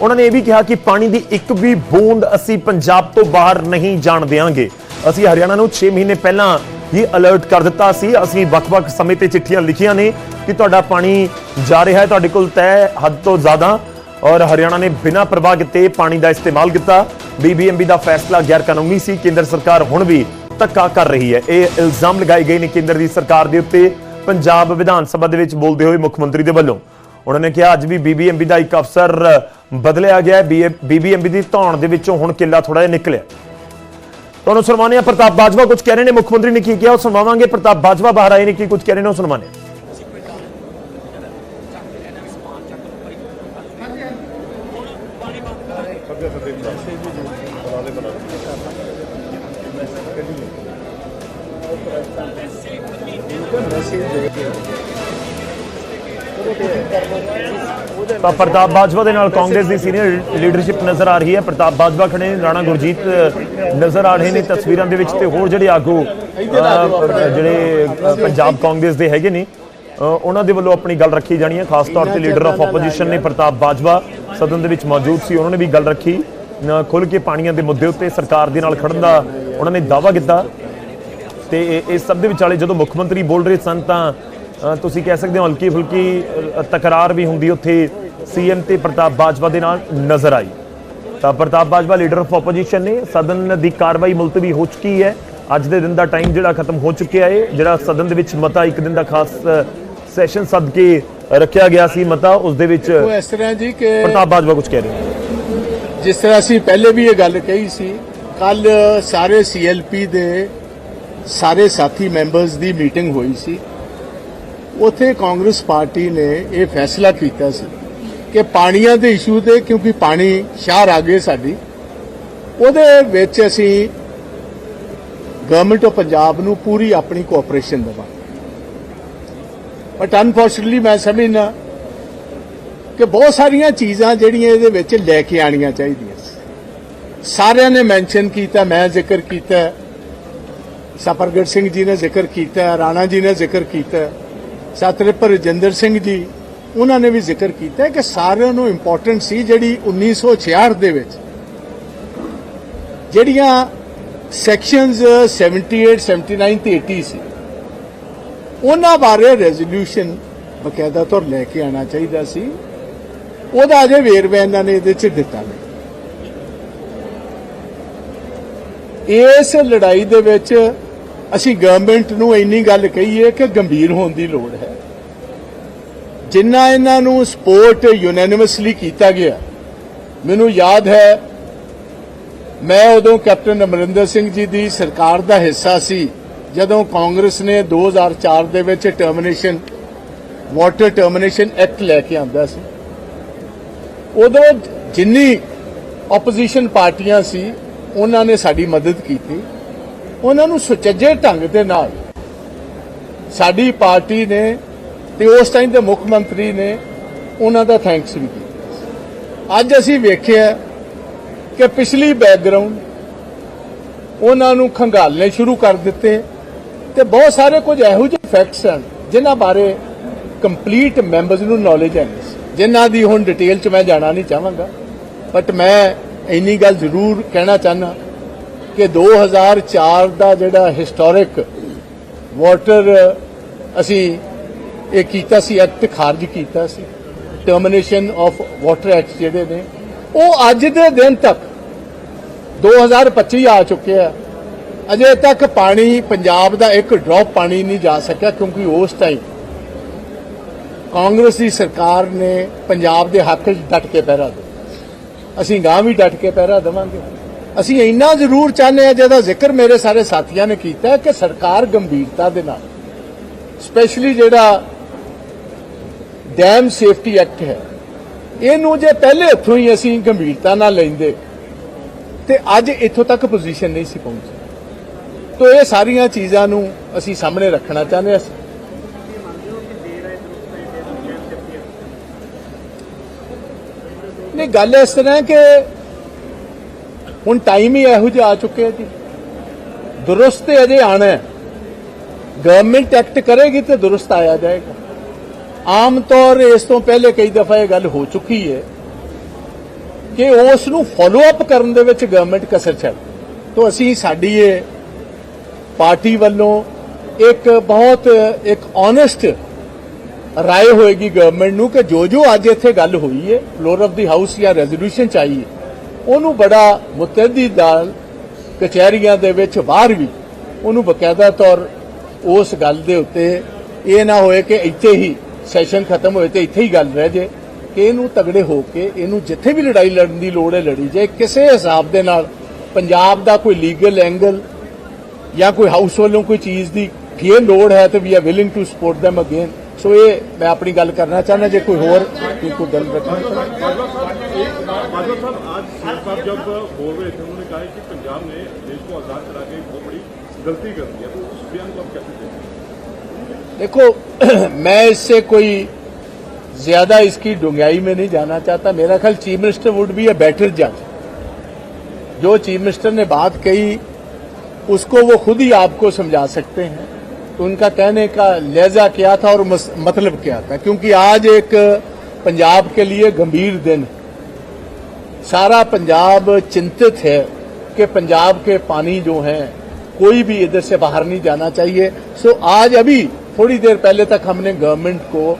ਉਹਨਾਂ ਨੇ ਇਹ ਵੀ ਕਿਹਾ ਕਿ ਪਾਣੀ ਦੀ ਇੱਕ ਵੀ ਬੂੰਦ ਅਸੀਂ ਪੰਜਾਬ ਤੋਂ ਬਾਹਰ ਨਹੀਂ ਜਾਣ ਦੇਵਾਂਗੇ ਅਸੀਂ ਹਰਿਆਣਾ ਨੂੰ 6 ਮਹੀਨੇ ਪਹਿਲਾਂ ਹੀ ਅਲਰਟ ਕਰ ਦਿੱਤਾ ਸੀ। ਅਸੀਂ ਵੱਖ-ਵੱਖ ਸਮੇਂ ਤੇ ਚਿੱਠੀਆਂ ਲਿਖੀਆਂ ਨੇ ਕਿ ਤੁਹਾਡਾ ਪਾਣੀ ਜਾ ਰਿਹਾ ਹੈ, ਤੁਹਾਡੇ ਕੋਲ ਤੈਅ ਹੱਦ ਤੋਂ ਜ਼ਿਆਦਾ ਔਰ ਹਰਿਆਣਾ ਨੇ ਬਿਨਾਂ ਪ੍ਰਵਾਹ ਕੀਤੇ ਪਾਣੀ ਦਾ ਇਸਤੇਮਾਲ ਕੀਤਾ। ਬੀਬੀਐਮਬੀ ਦਾ ਫੈਸਲਾ ਗੈਰ ਕਾਨੂੰਨੀ ਸੀ। ਕੇਂਦਰ ਸਰਕਾਰ ਹੁਣ ਵੀ ਧੱਕਾ ਕਰ ਰਹੀ ਹੈ। ਇਹ ਇਲਜ਼ਾਮ ਲਗਾਏ ਗਏ ਨੇ ਕੇਂਦਰ ਦੀ ਸਰਕਾਰ ਦੇ ਉੱਤੇ। ਪੰਜਾਬ ਵਿਧਾਨ ਸਭਾ ਦੇ ਵਿੱਚ ਬੋਲਦੇ ਹੋਏ ਮੁੱਖ ਮੰਤਰੀ ਦੇ ਵੱਲੋਂ ਉਹਨਾਂ ਨੇ ਕਿਹਾ, ਅੱਜ ਵੀ ਬੀਬੀਐਮਬੀ ਦਾ ਇੱਕ ਅਫਸਰ ਬਦਲਿਆ ਗਿਆ। ਹੈ ਬੀਬੀਐਮਬੀ ਦੀ ਧੌਣ ਦੇ ਵਿੱਚੋਂ ਹੁਣ ਕਿੱਲਾ ਥੋੜਾ ਜਿਹਾ ਨਿਕਲਿਆ। ਤੁਹਾਨੂੰ ਸੁਣਵਾਉਂਦੇ ਹਾਂ ਪ੍ਰਤਾਪ ਬਾਜਵਾ ਕੁਝ ਕਹਿ ਰਹੇ ਨੇ? ਮੁੱਖ ਮੰਤਰੀ ਨੇ ਕੀ ਕਿਹਾ? ਉਹ ਸੁਣਵਾਵਾਂਗੇ। ਪ੍ਰਤਾਪ ਬਾਜਵਾ ਬਾਹਰ ਆਏ ਨੇ। ਕੀ ਕੁਝ ਕਹਿ ਰਹੇ ਨੇ? ਉਹ ਸੁਣਵਾਉਂਦੇ ਤਾਂ ਪ੍ਰਤਾਪ ਬਾਜਵਾ ਦੇ ਨਾਲ ਕਾਂਗਰਸ ਦੀ ਸੀਨੀਅਰ ਲੀਡਰਸ਼ਿਪ ਨਜ਼ਰ ਆ ਰਹੀ ਹੈ। ਪ੍ਰਤਾਪ ਬਾਜਵਾ ਖੜੇ ਨੇ, ਰਾਣਾ ਗੁਰਜੀਤ ਨਜ਼ਰ ਆ ਰਹੇ ਨੇ ਤਸਵੀਰਾਂ ਦੇ ਵਿੱਚ ਤੇ ਹੋਰ ਜਿਹੜੇ ਆਗੂ ਜਿਹੜੇ ਪੰਜਾਬ ਕਾਂਗਰਸ ਦੇ ਹੈਗੇ ਨੇ ਉਹਨਾਂ ਦੇ ਵੱਲੋਂ ਆਪਣੀ ਗੱਲ ਰੱਖੀ ਜਾਣੀ ਹੈ। ਖਾਸ ਤੌਰ ਤੇ ਲੀਡਰ ਆਫ ਆਪੋਜੀਸ਼ਨ ਨੇ ਪ੍ਰਤਾਪ ਬਾਜਵਾ। ਸਦਨ ਦੇ ਵਿੱਚ ਮੌਜੂਦ ਸੀ। ਉਹਨਾਂ ਨੇ ਵੀ ਗੱਲ ਰੱਖੀ। ਖੁੱਲ ਕੇ ਪਾਣੀਆਂ ਦੇ ਮੁੱਦੇ ਉੱਤੇ ਸਰਕਾਰ ਦੇ ਨਾਲ ਖੜਨ ਦਾ ਉਹਨਾਂ ਨੇ ਦਾਅਵਾ ਕੀਤਾ। ਤੇ ਇਸ ਸਭ ਦੇ ਵਿਚਾਲੇ ਜਦੋਂ ਮੁੱਖ ਮੰਤਰੀ ਬੋਲ ਰਹੇ ਸਨ ਤਾਂ ਤੁਸੀਂ ਕਹਿ ਸਕਦੇ ਹੋ ਹਲਕੀ ਫੁਲਕੀ ਤਕਰਾਰ ਵੀ ਹੁੰਦੀ ਉੱਥੇ ਸੀਐਮ ਤੇ ਪ੍ਰਤਾਪ ਬਾਜਵਾ ਦੇ ਨਾਲ ਨਜ਼ਰ ਆਈ। ਤਾਂ Pratap Bajwa leader of opposition ਨੇ। ਸਦਨ ਦੀ ਕਾਰਵਾਈ ਮੁਲਤਵੀ ਹੋ ਚੁੱਕੀ ਹੈ। ਅੱਜ ਦੇ ਦਿਨ ਦਾ ਟਾਈਮ ਜਿਹੜਾ ਖਤਮ ਹੋ ਚੁੱਕਿਆ ਹੈ। ਜਿਹੜਾ ਸਦਨ ਦੇ ਵਿੱਚ ਮਤਾ ਇੱਕ ਦਿਨ ਦਾ ਖਾਸ ਸੈਸ਼ਨ ਸੱਦ ਕੇ ਰੱਖਿਆ ਗਿਆ ਸੀ ਮਤਾ ਉਸ ਦੇ ਵਿੱਚ ਉਹ ਇਸ ਤਰ੍ਹਾਂ ਜੀ ਕਿ ਪ੍ਰਤਾਪ ਬਾਜਵਾ ਕੁਝ ਕਹਿ ਰਹੇ ਜਿਸ ਤਰ੍ਹਾਂ ਅਸੀਂ ਪਹਿਲੇ ਵੀ ਇਹ ਗੱਲ ਕਹੀ ਸੀ ਕੱਲ ਸਾਰੇ ਸੀਐਲਪੀ ਦੇ ਸਾਰੇ ਸਾਥੀ ਮੈਂਬਰਸ ਦੀ ਮੀਟਿੰਗ ਹੋਈ ਸੀ। ਉੱਥੇ ਕਾਂਗਰਸ ਪਾਰਟੀ ਨੇ ਇਹ ਫੈਸਲਾ ਕੀਤਾ ਸੀ ਕਿ ਪਾਣੀਆਂ ਦੇ ਇਸ਼ੂ ਤੇ ਕਿਉਂਕਿ ਪਾਣੀ ਸ਼ਹਿਰ ਆ ਗਏ ਸਾਡੀ ਉਹਦੇ ਵਿੱਚ ਅਸੀਂ ਗਵਰਨਮੈਂਟ ਆਫ ਪੰਜਾਬ ਨੂੰ ਪੂਰੀ ਆਪਣੀ ਕੋਆਪਰੇਸ਼ਨ ਦੇਵਾਂਗੇ। ਬਟ ਅਨਫੋਰਚੂਨਟਲੀ ਮੈਂ ਸਮਝਣਾ ਕਿ ਬਹੁਤ ਸਾਰੀਆਂ ਚੀਜ਼ਾਂ ਜਿਹੜੀਆਂ ਇਹਦੇ ਵਿੱਚ ਲੈ ਕੇ ਆਣੀਆਂ ਚਾਹੀਦੀਆਂ ਸਾਰਿਆਂ ਨੇ ਮੈਂਸ਼ਨ ਕੀਤਾ, ਮੈਂ ਜ਼ਿਕਰ ਕੀਤਾ ਸਪਰਗੜ ਸਿੰਘ ਜੀ ਨੇ ਜ਼ਿਕਰ ਕੀਤਾ, ਰਾਣਾ ਜੀ ਨੇ ਜ਼ਿਕਰ ਕੀਤਾ, ਸਤਰਿਪਰ ਰਜਿੰਦਰ ਸਿੰਘ ਜੀ, ਉਹਨਾਂ ਨੇ ਵੀ ਜ਼ਿਕਰ ਕੀਤਾ ਕਿ ਸਾਰਿਆਂ ਨੂੰ ਇੰਪੋਰਟੈਂਟ ਸੀ ਜਿਹੜੀ 1966 ਦੇ ਵਿੱਚ। ਜਿਹੜੀਆਂ ਸੈਕਸ਼ਨਸ 78 79 ਤੇ 80 ਸੀ। ਉਹਨਾਂ ਬਾਰੇ ਰੈਜ਼ੋਲੂਸ਼ਨ ਬਕਾਇਦਾ ਤੌਰ ਲੈ ਕੇ ਆਣਾ ਚਾਹੀਦਾ ਸੀ। ਉਹਦਾ ਅਜੇ ਵੇਰਵਾ ਇਹਨਾਂ ਨੇ ਇਹਦੇ ਚ ਦਿੱਤਾ ਨਹੀਂ। ਇਸ ਲੜਾਈ ਦੇ ਵਿੱਚ ਅਸੀਂ ਗਵਰਨਮੈਂਟ ਨੂੰ ਇੰਨੀ ਗੱਲ ਕਹੀਏ ਕਿ ਗੰਭੀਰ ਹੋਣ ਦੀ ਲੋੜ ਹੈ। ਜਿੰਨਾ ਇਹਨਾਂ ਨੂੰ ਸਪੋਰਟ ਯੂਨੈਨਿਮਸਲੀ ਕੀਤਾ ਗਿਆ, ਮੈਨੂੰ ਯਾਦ ਹੈ, ਮੈਂ ਉਦੋਂ ਕੈਪਟਨ ਅਮਰਿੰਦਰ ਸਿੰਘ ਜੀ ਦੀ ਸਰਕਾਰ ਦਾ ਹਿੱਸਾ ਸੀ। ਜਦੋਂ ਕਾਂਗਰਸ ਨੇ 2004 ਦੇ ਵਿੱਚ ਟਰਮੀਨੇਸ਼ਨ ਵਾਟਰ ਟਰਮੀਨੇਸ਼ਨ ਐਕਟ ਲੈ ਕੇ ਆਂਦਾ ਸੀ, ਉਦੋਂ ਜਿੰਨੀ ਆਪੋਜੀਸ਼ਨ ਪਾਰਟੀਆਂ ਸੀ, ਉਹਨਾਂ ਨੇ ਸਾਡੀ ਮਦਦ ਕੀਤੀ। ਉਹਨਾਂ ਨੂੰ ਸੁਚੱਜੇ ਢੰਗ ਦੇ ਨਾਲ ਸਾਡੀ ਪਾਰਟੀ ਨੇ ਤੇ ਉਸ ਟਾਈਮ ਦੇ ਮੁੱਖ ਮੰਤਰੀ ਨੇ ਉਹਨਾਂ ਦਾ ਥੈਂਕਸ ਵੀ ਕੀਤਾ। ਅੱਜ ਅਸੀਂ ਵੇਖਿਆ ਕਿ ਪਿਛਲੀ ਬੈਕਗ੍ਰਾਉਂਡ ਉਹਨਾਂ ਨੂੰ ਖੰਗਾਲਨੇ ਸ਼ੁਰੂ ਕਰ ਦਿੱਤੇ। ਤੇ ਬਹੁਤ ਸਾਰੇ ਕੁਝ ਇਹੋ ਜਿਹੇ ਫੈਕਟਸ ਹਨ ਜਿਨ੍ਹਾਂ ਬਾਰੇ ਕੰਪਲੀਟ ਮੈਂਬਰਸ ਨੂੰ ਨੌਲੇਜ ਹੈ ਸੀ, ਜਿਨ੍ਹਾਂ ਦੀ ਹੁਣ ਡਿਟੇਲ 'ਚ ਮੈਂ ਜਾਣਾ ਨਹੀਂ ਚਾਹਾਂਗਾ। ਬਟ ਮੈਂ ਇੰਨੀ ਗੱਲ ਜ਼ਰੂਰ ਕਹਿਣਾ ਚਾਹਨਾ ਕਿ 2004 ਦਾ ਜਿਹੜਾ ਹਿਸਟੋਰਿਕ ਵਾਟਰ ਅਸੀਂ ਇਹ ਕੀਤਾ ਸੀ ਐਕਟ ਖਾਰਜ ਕੀਤਾ ਸੀ। ਟਰਮੀਨੇਸ਼ਨ ਆਫ ਵਾਟਰ ਐਕਟ ਜਿਹੜੇ ਨੇ ਉਹ ਅੱਜ ਦੇ ਦਿਨ ਤੱਕ 2025 ਆ ਚੁੱਕਿਆ ਅਜੇ ਤੱਕ ਪਾਣੀ ਪੰਜਾਬ ਦਾ ਇੱਕ ਡ੍ਰੌਪ ਪਾਣੀ ਨਹੀਂ ਜਾ ਸਕਿਆ ਕਿਉਂਕਿ ਉਸ ਟਾਈਮ ਕਾਂਗਰਸ ਦੀ ਸਰਕਾਰ ਨੇ ਪੰਜਾਬ ਦੇ ਹੱਕ 'ਚ ਡਟ ਕੇ ਪਹਿਰਾ ਦਿੱਤਾ। ਅਸੀਂ ਗਾਂ ਵੀ ਡਟ ਕੇ ਪਹਿਰਾ ਦੇਵਾਂਗੇ। ਅਸੀਂ ਇੰਨਾ ਜ਼ਰੂਰ ਚਾਹੁੰਦੇ ਹਾਂ, ਜਿਹਦਾ ਜ਼ਿਕਰ ਮੇਰੇ ਸਾਰੇ ਸਾਥੀਆਂ ਨੇ ਕੀਤਾ ਹੈ, ਕਿ ਸਰਕਾਰ ਗੰਭੀਰਤਾ ਦੇ ਨਾਲ ਸਪੈਸ਼ਲੀ ਜਿਹੜਾ ਡੈਮ ਸੇਫਟੀ ਐਕਟ ਹੈ, ਇਹਨੂੰ ਜੇ ਪਹਿਲੇ ਹੱਥੋਂ ਹੀ ਅਸੀਂ ਗੰਭੀਰਤਾ ਨਾਲ ਲੈਂਦੇ, ਤੇ ਅੱਜ ਇੱਥੋਂ ਤੱਕ ਪੋਜੀਸ਼ਨ ਨਹੀਂ ਸੀ ਪਹੁੰਚੀ। ਤੋ ਇਹ ਸਾਰੀਆਂ ਚੀਜ਼ਾਂ ਨੂੰ ਅਸੀਂ ਸਾਹਮਣੇ ਰੱਖਣਾ ਚਾਹੁੰਦੇ ਹਾਂ। ਨਹੀਂ, ਗੱਲ ਇਸ ਤਰ੍ਹਾਂ ਕਿ ਹੁਣ ਟਾਈਮ ਹੀ ਇਹੋ ਜਿਹਾ ਆ ਚੁੱਕਿਆ ਜੀ। ਦੁਰਸਤ ਅਜੇ ਆਣਾ ਹੈ। ਗਵਰਨਮੈਂਟ ਐਕਟ ਕਰੇਗੀ ਤੇ ਦੁਰਸਤ ਆਇਆ ਜਾਏਗਾ। ਆਮ ਤੌਰ ਇਸ ਤੋਂ ਪਹਿਲੇ ਕਈ ਦਫਾ ਇਹ ਗੱਲ ਹੋ ਚੁੱਕੀ ਹੈ ਕਿ ਉਸ ਨੂੰ ਫਾਲੋ ਅਪ ਕਰਨ ਦੇ ਵਿੱਚ ਗਵਰਨਮੈਂਟ ਕਸਰ ਛੱਡ। ਤੋਂ ਅਸੀਂ ਸਾਡੀ ਇਹ ਪਾਰਟੀ ਵੱਲੋਂ ਇੱਕ ਬਹੁਤ ਇੱਕ ਓਨੈਸਟ ਰਾਏ ਹੋਏਗੀ ਗਵਰਨਮੈਂਟ ਨੂੰ ਕਿ ਜੋ ਜੋ ਅੱਜ ਇੱਥੇ ਗੱਲ ਹੋਈ ਹੈ ਫਲੋਰ ਆਫ ਦੀ ਹਾਊਸ ਜਾਂ ਰੈਜ਼ੋਲੂਸ਼ਨ ਚਾਹੀਏ, ਉਹਨੂੰ ਬੜਾ ਮੁਤੱਦੀ ਨਾਲ ਕਚਹਿਰੀਆਂ ਦੇ ਵਿੱਚ ਬਾਹਰ ਵੀ ਉਹਨੂੰ ਬਕਾਇਦਾ ਤੌਰ ਉਸ ਗੱਲ ਦੇ ਉੱਤੇ ਇਹ ਨਾ ਹੋਏ ਕਿ ਇੱਥੇ ਹੀ ਸੈਸ਼ਨ ਖਤਮ ਹੋਏ ਤੇ ਇੱਥੇ ਹੀ ਗੱਲ ਰਹਿ ਜੇ, ਕਿ ਇਹਨੂੰ ਤਗੜੇ ਹੋ ਕੇ ਇਹਨੂੰ ਜਿੱਥੇ ਵੀ ਲੜਾਈ ਲੜਨ ਦੀ ਲੋੜ ਹੈ, ਲੜੀ ਜਾਏ ਕਿਸੇ ਹਿਸਾਬ ਦੇ ਨਾਲ ਪੰਜਾਬ ਦਾ ਕੋਈ ਲੀਗਲ ਐਂਗਲ ਜਾਂ ਕੋਈ ਹਾਊਸ ਵੱਲੋਂ ਕੋਈ ਚੀਜ਼ ਦੀ ਫੇਰ ਲੋੜ ਹੈ ਤੇ we are willing to support them again so ਇਹ ਮੈਂ ਆਪਣੀ ਗੱਲ ਕਰਨਾ ਚਾਹੁੰਦਾ ਜੇ ਕੋਈ ਹੋਰ ਕੋਈ ਕੋਈ ਗੱਲ ਰੱਖਣਾ बादल साहब आज सीएम साहब जब बोल रहे थे उन्होंने कहा है कि पंजाब ने देश को आजाद करा के एक बहुत बड़ी गलती कर दी है तो उस बयान को आप कैसे देखते हैं देखो मैं इससे कोई ज्यादा इसकी डुंगाई में नहीं जाना चाहता मेरा ख्याल chief minister would be a better जज जो चीफ मिनिस्टर ने बात कही उसको वो खुद ही आपको समझा सकते हैं। तो उनका कहने का लहजा क्या था और मतलब क्या था? क्योंकि आज एक पंजाब के लिए गंभीर दिन सारा पंजाब चिंतित है कि पंजाब के पानी जो हैं, कोई भी इधर से बाहर नहीं जाना चाहिए। सो आज अभी थोड़ी देर पहले तक हमने गवर्नमेंट को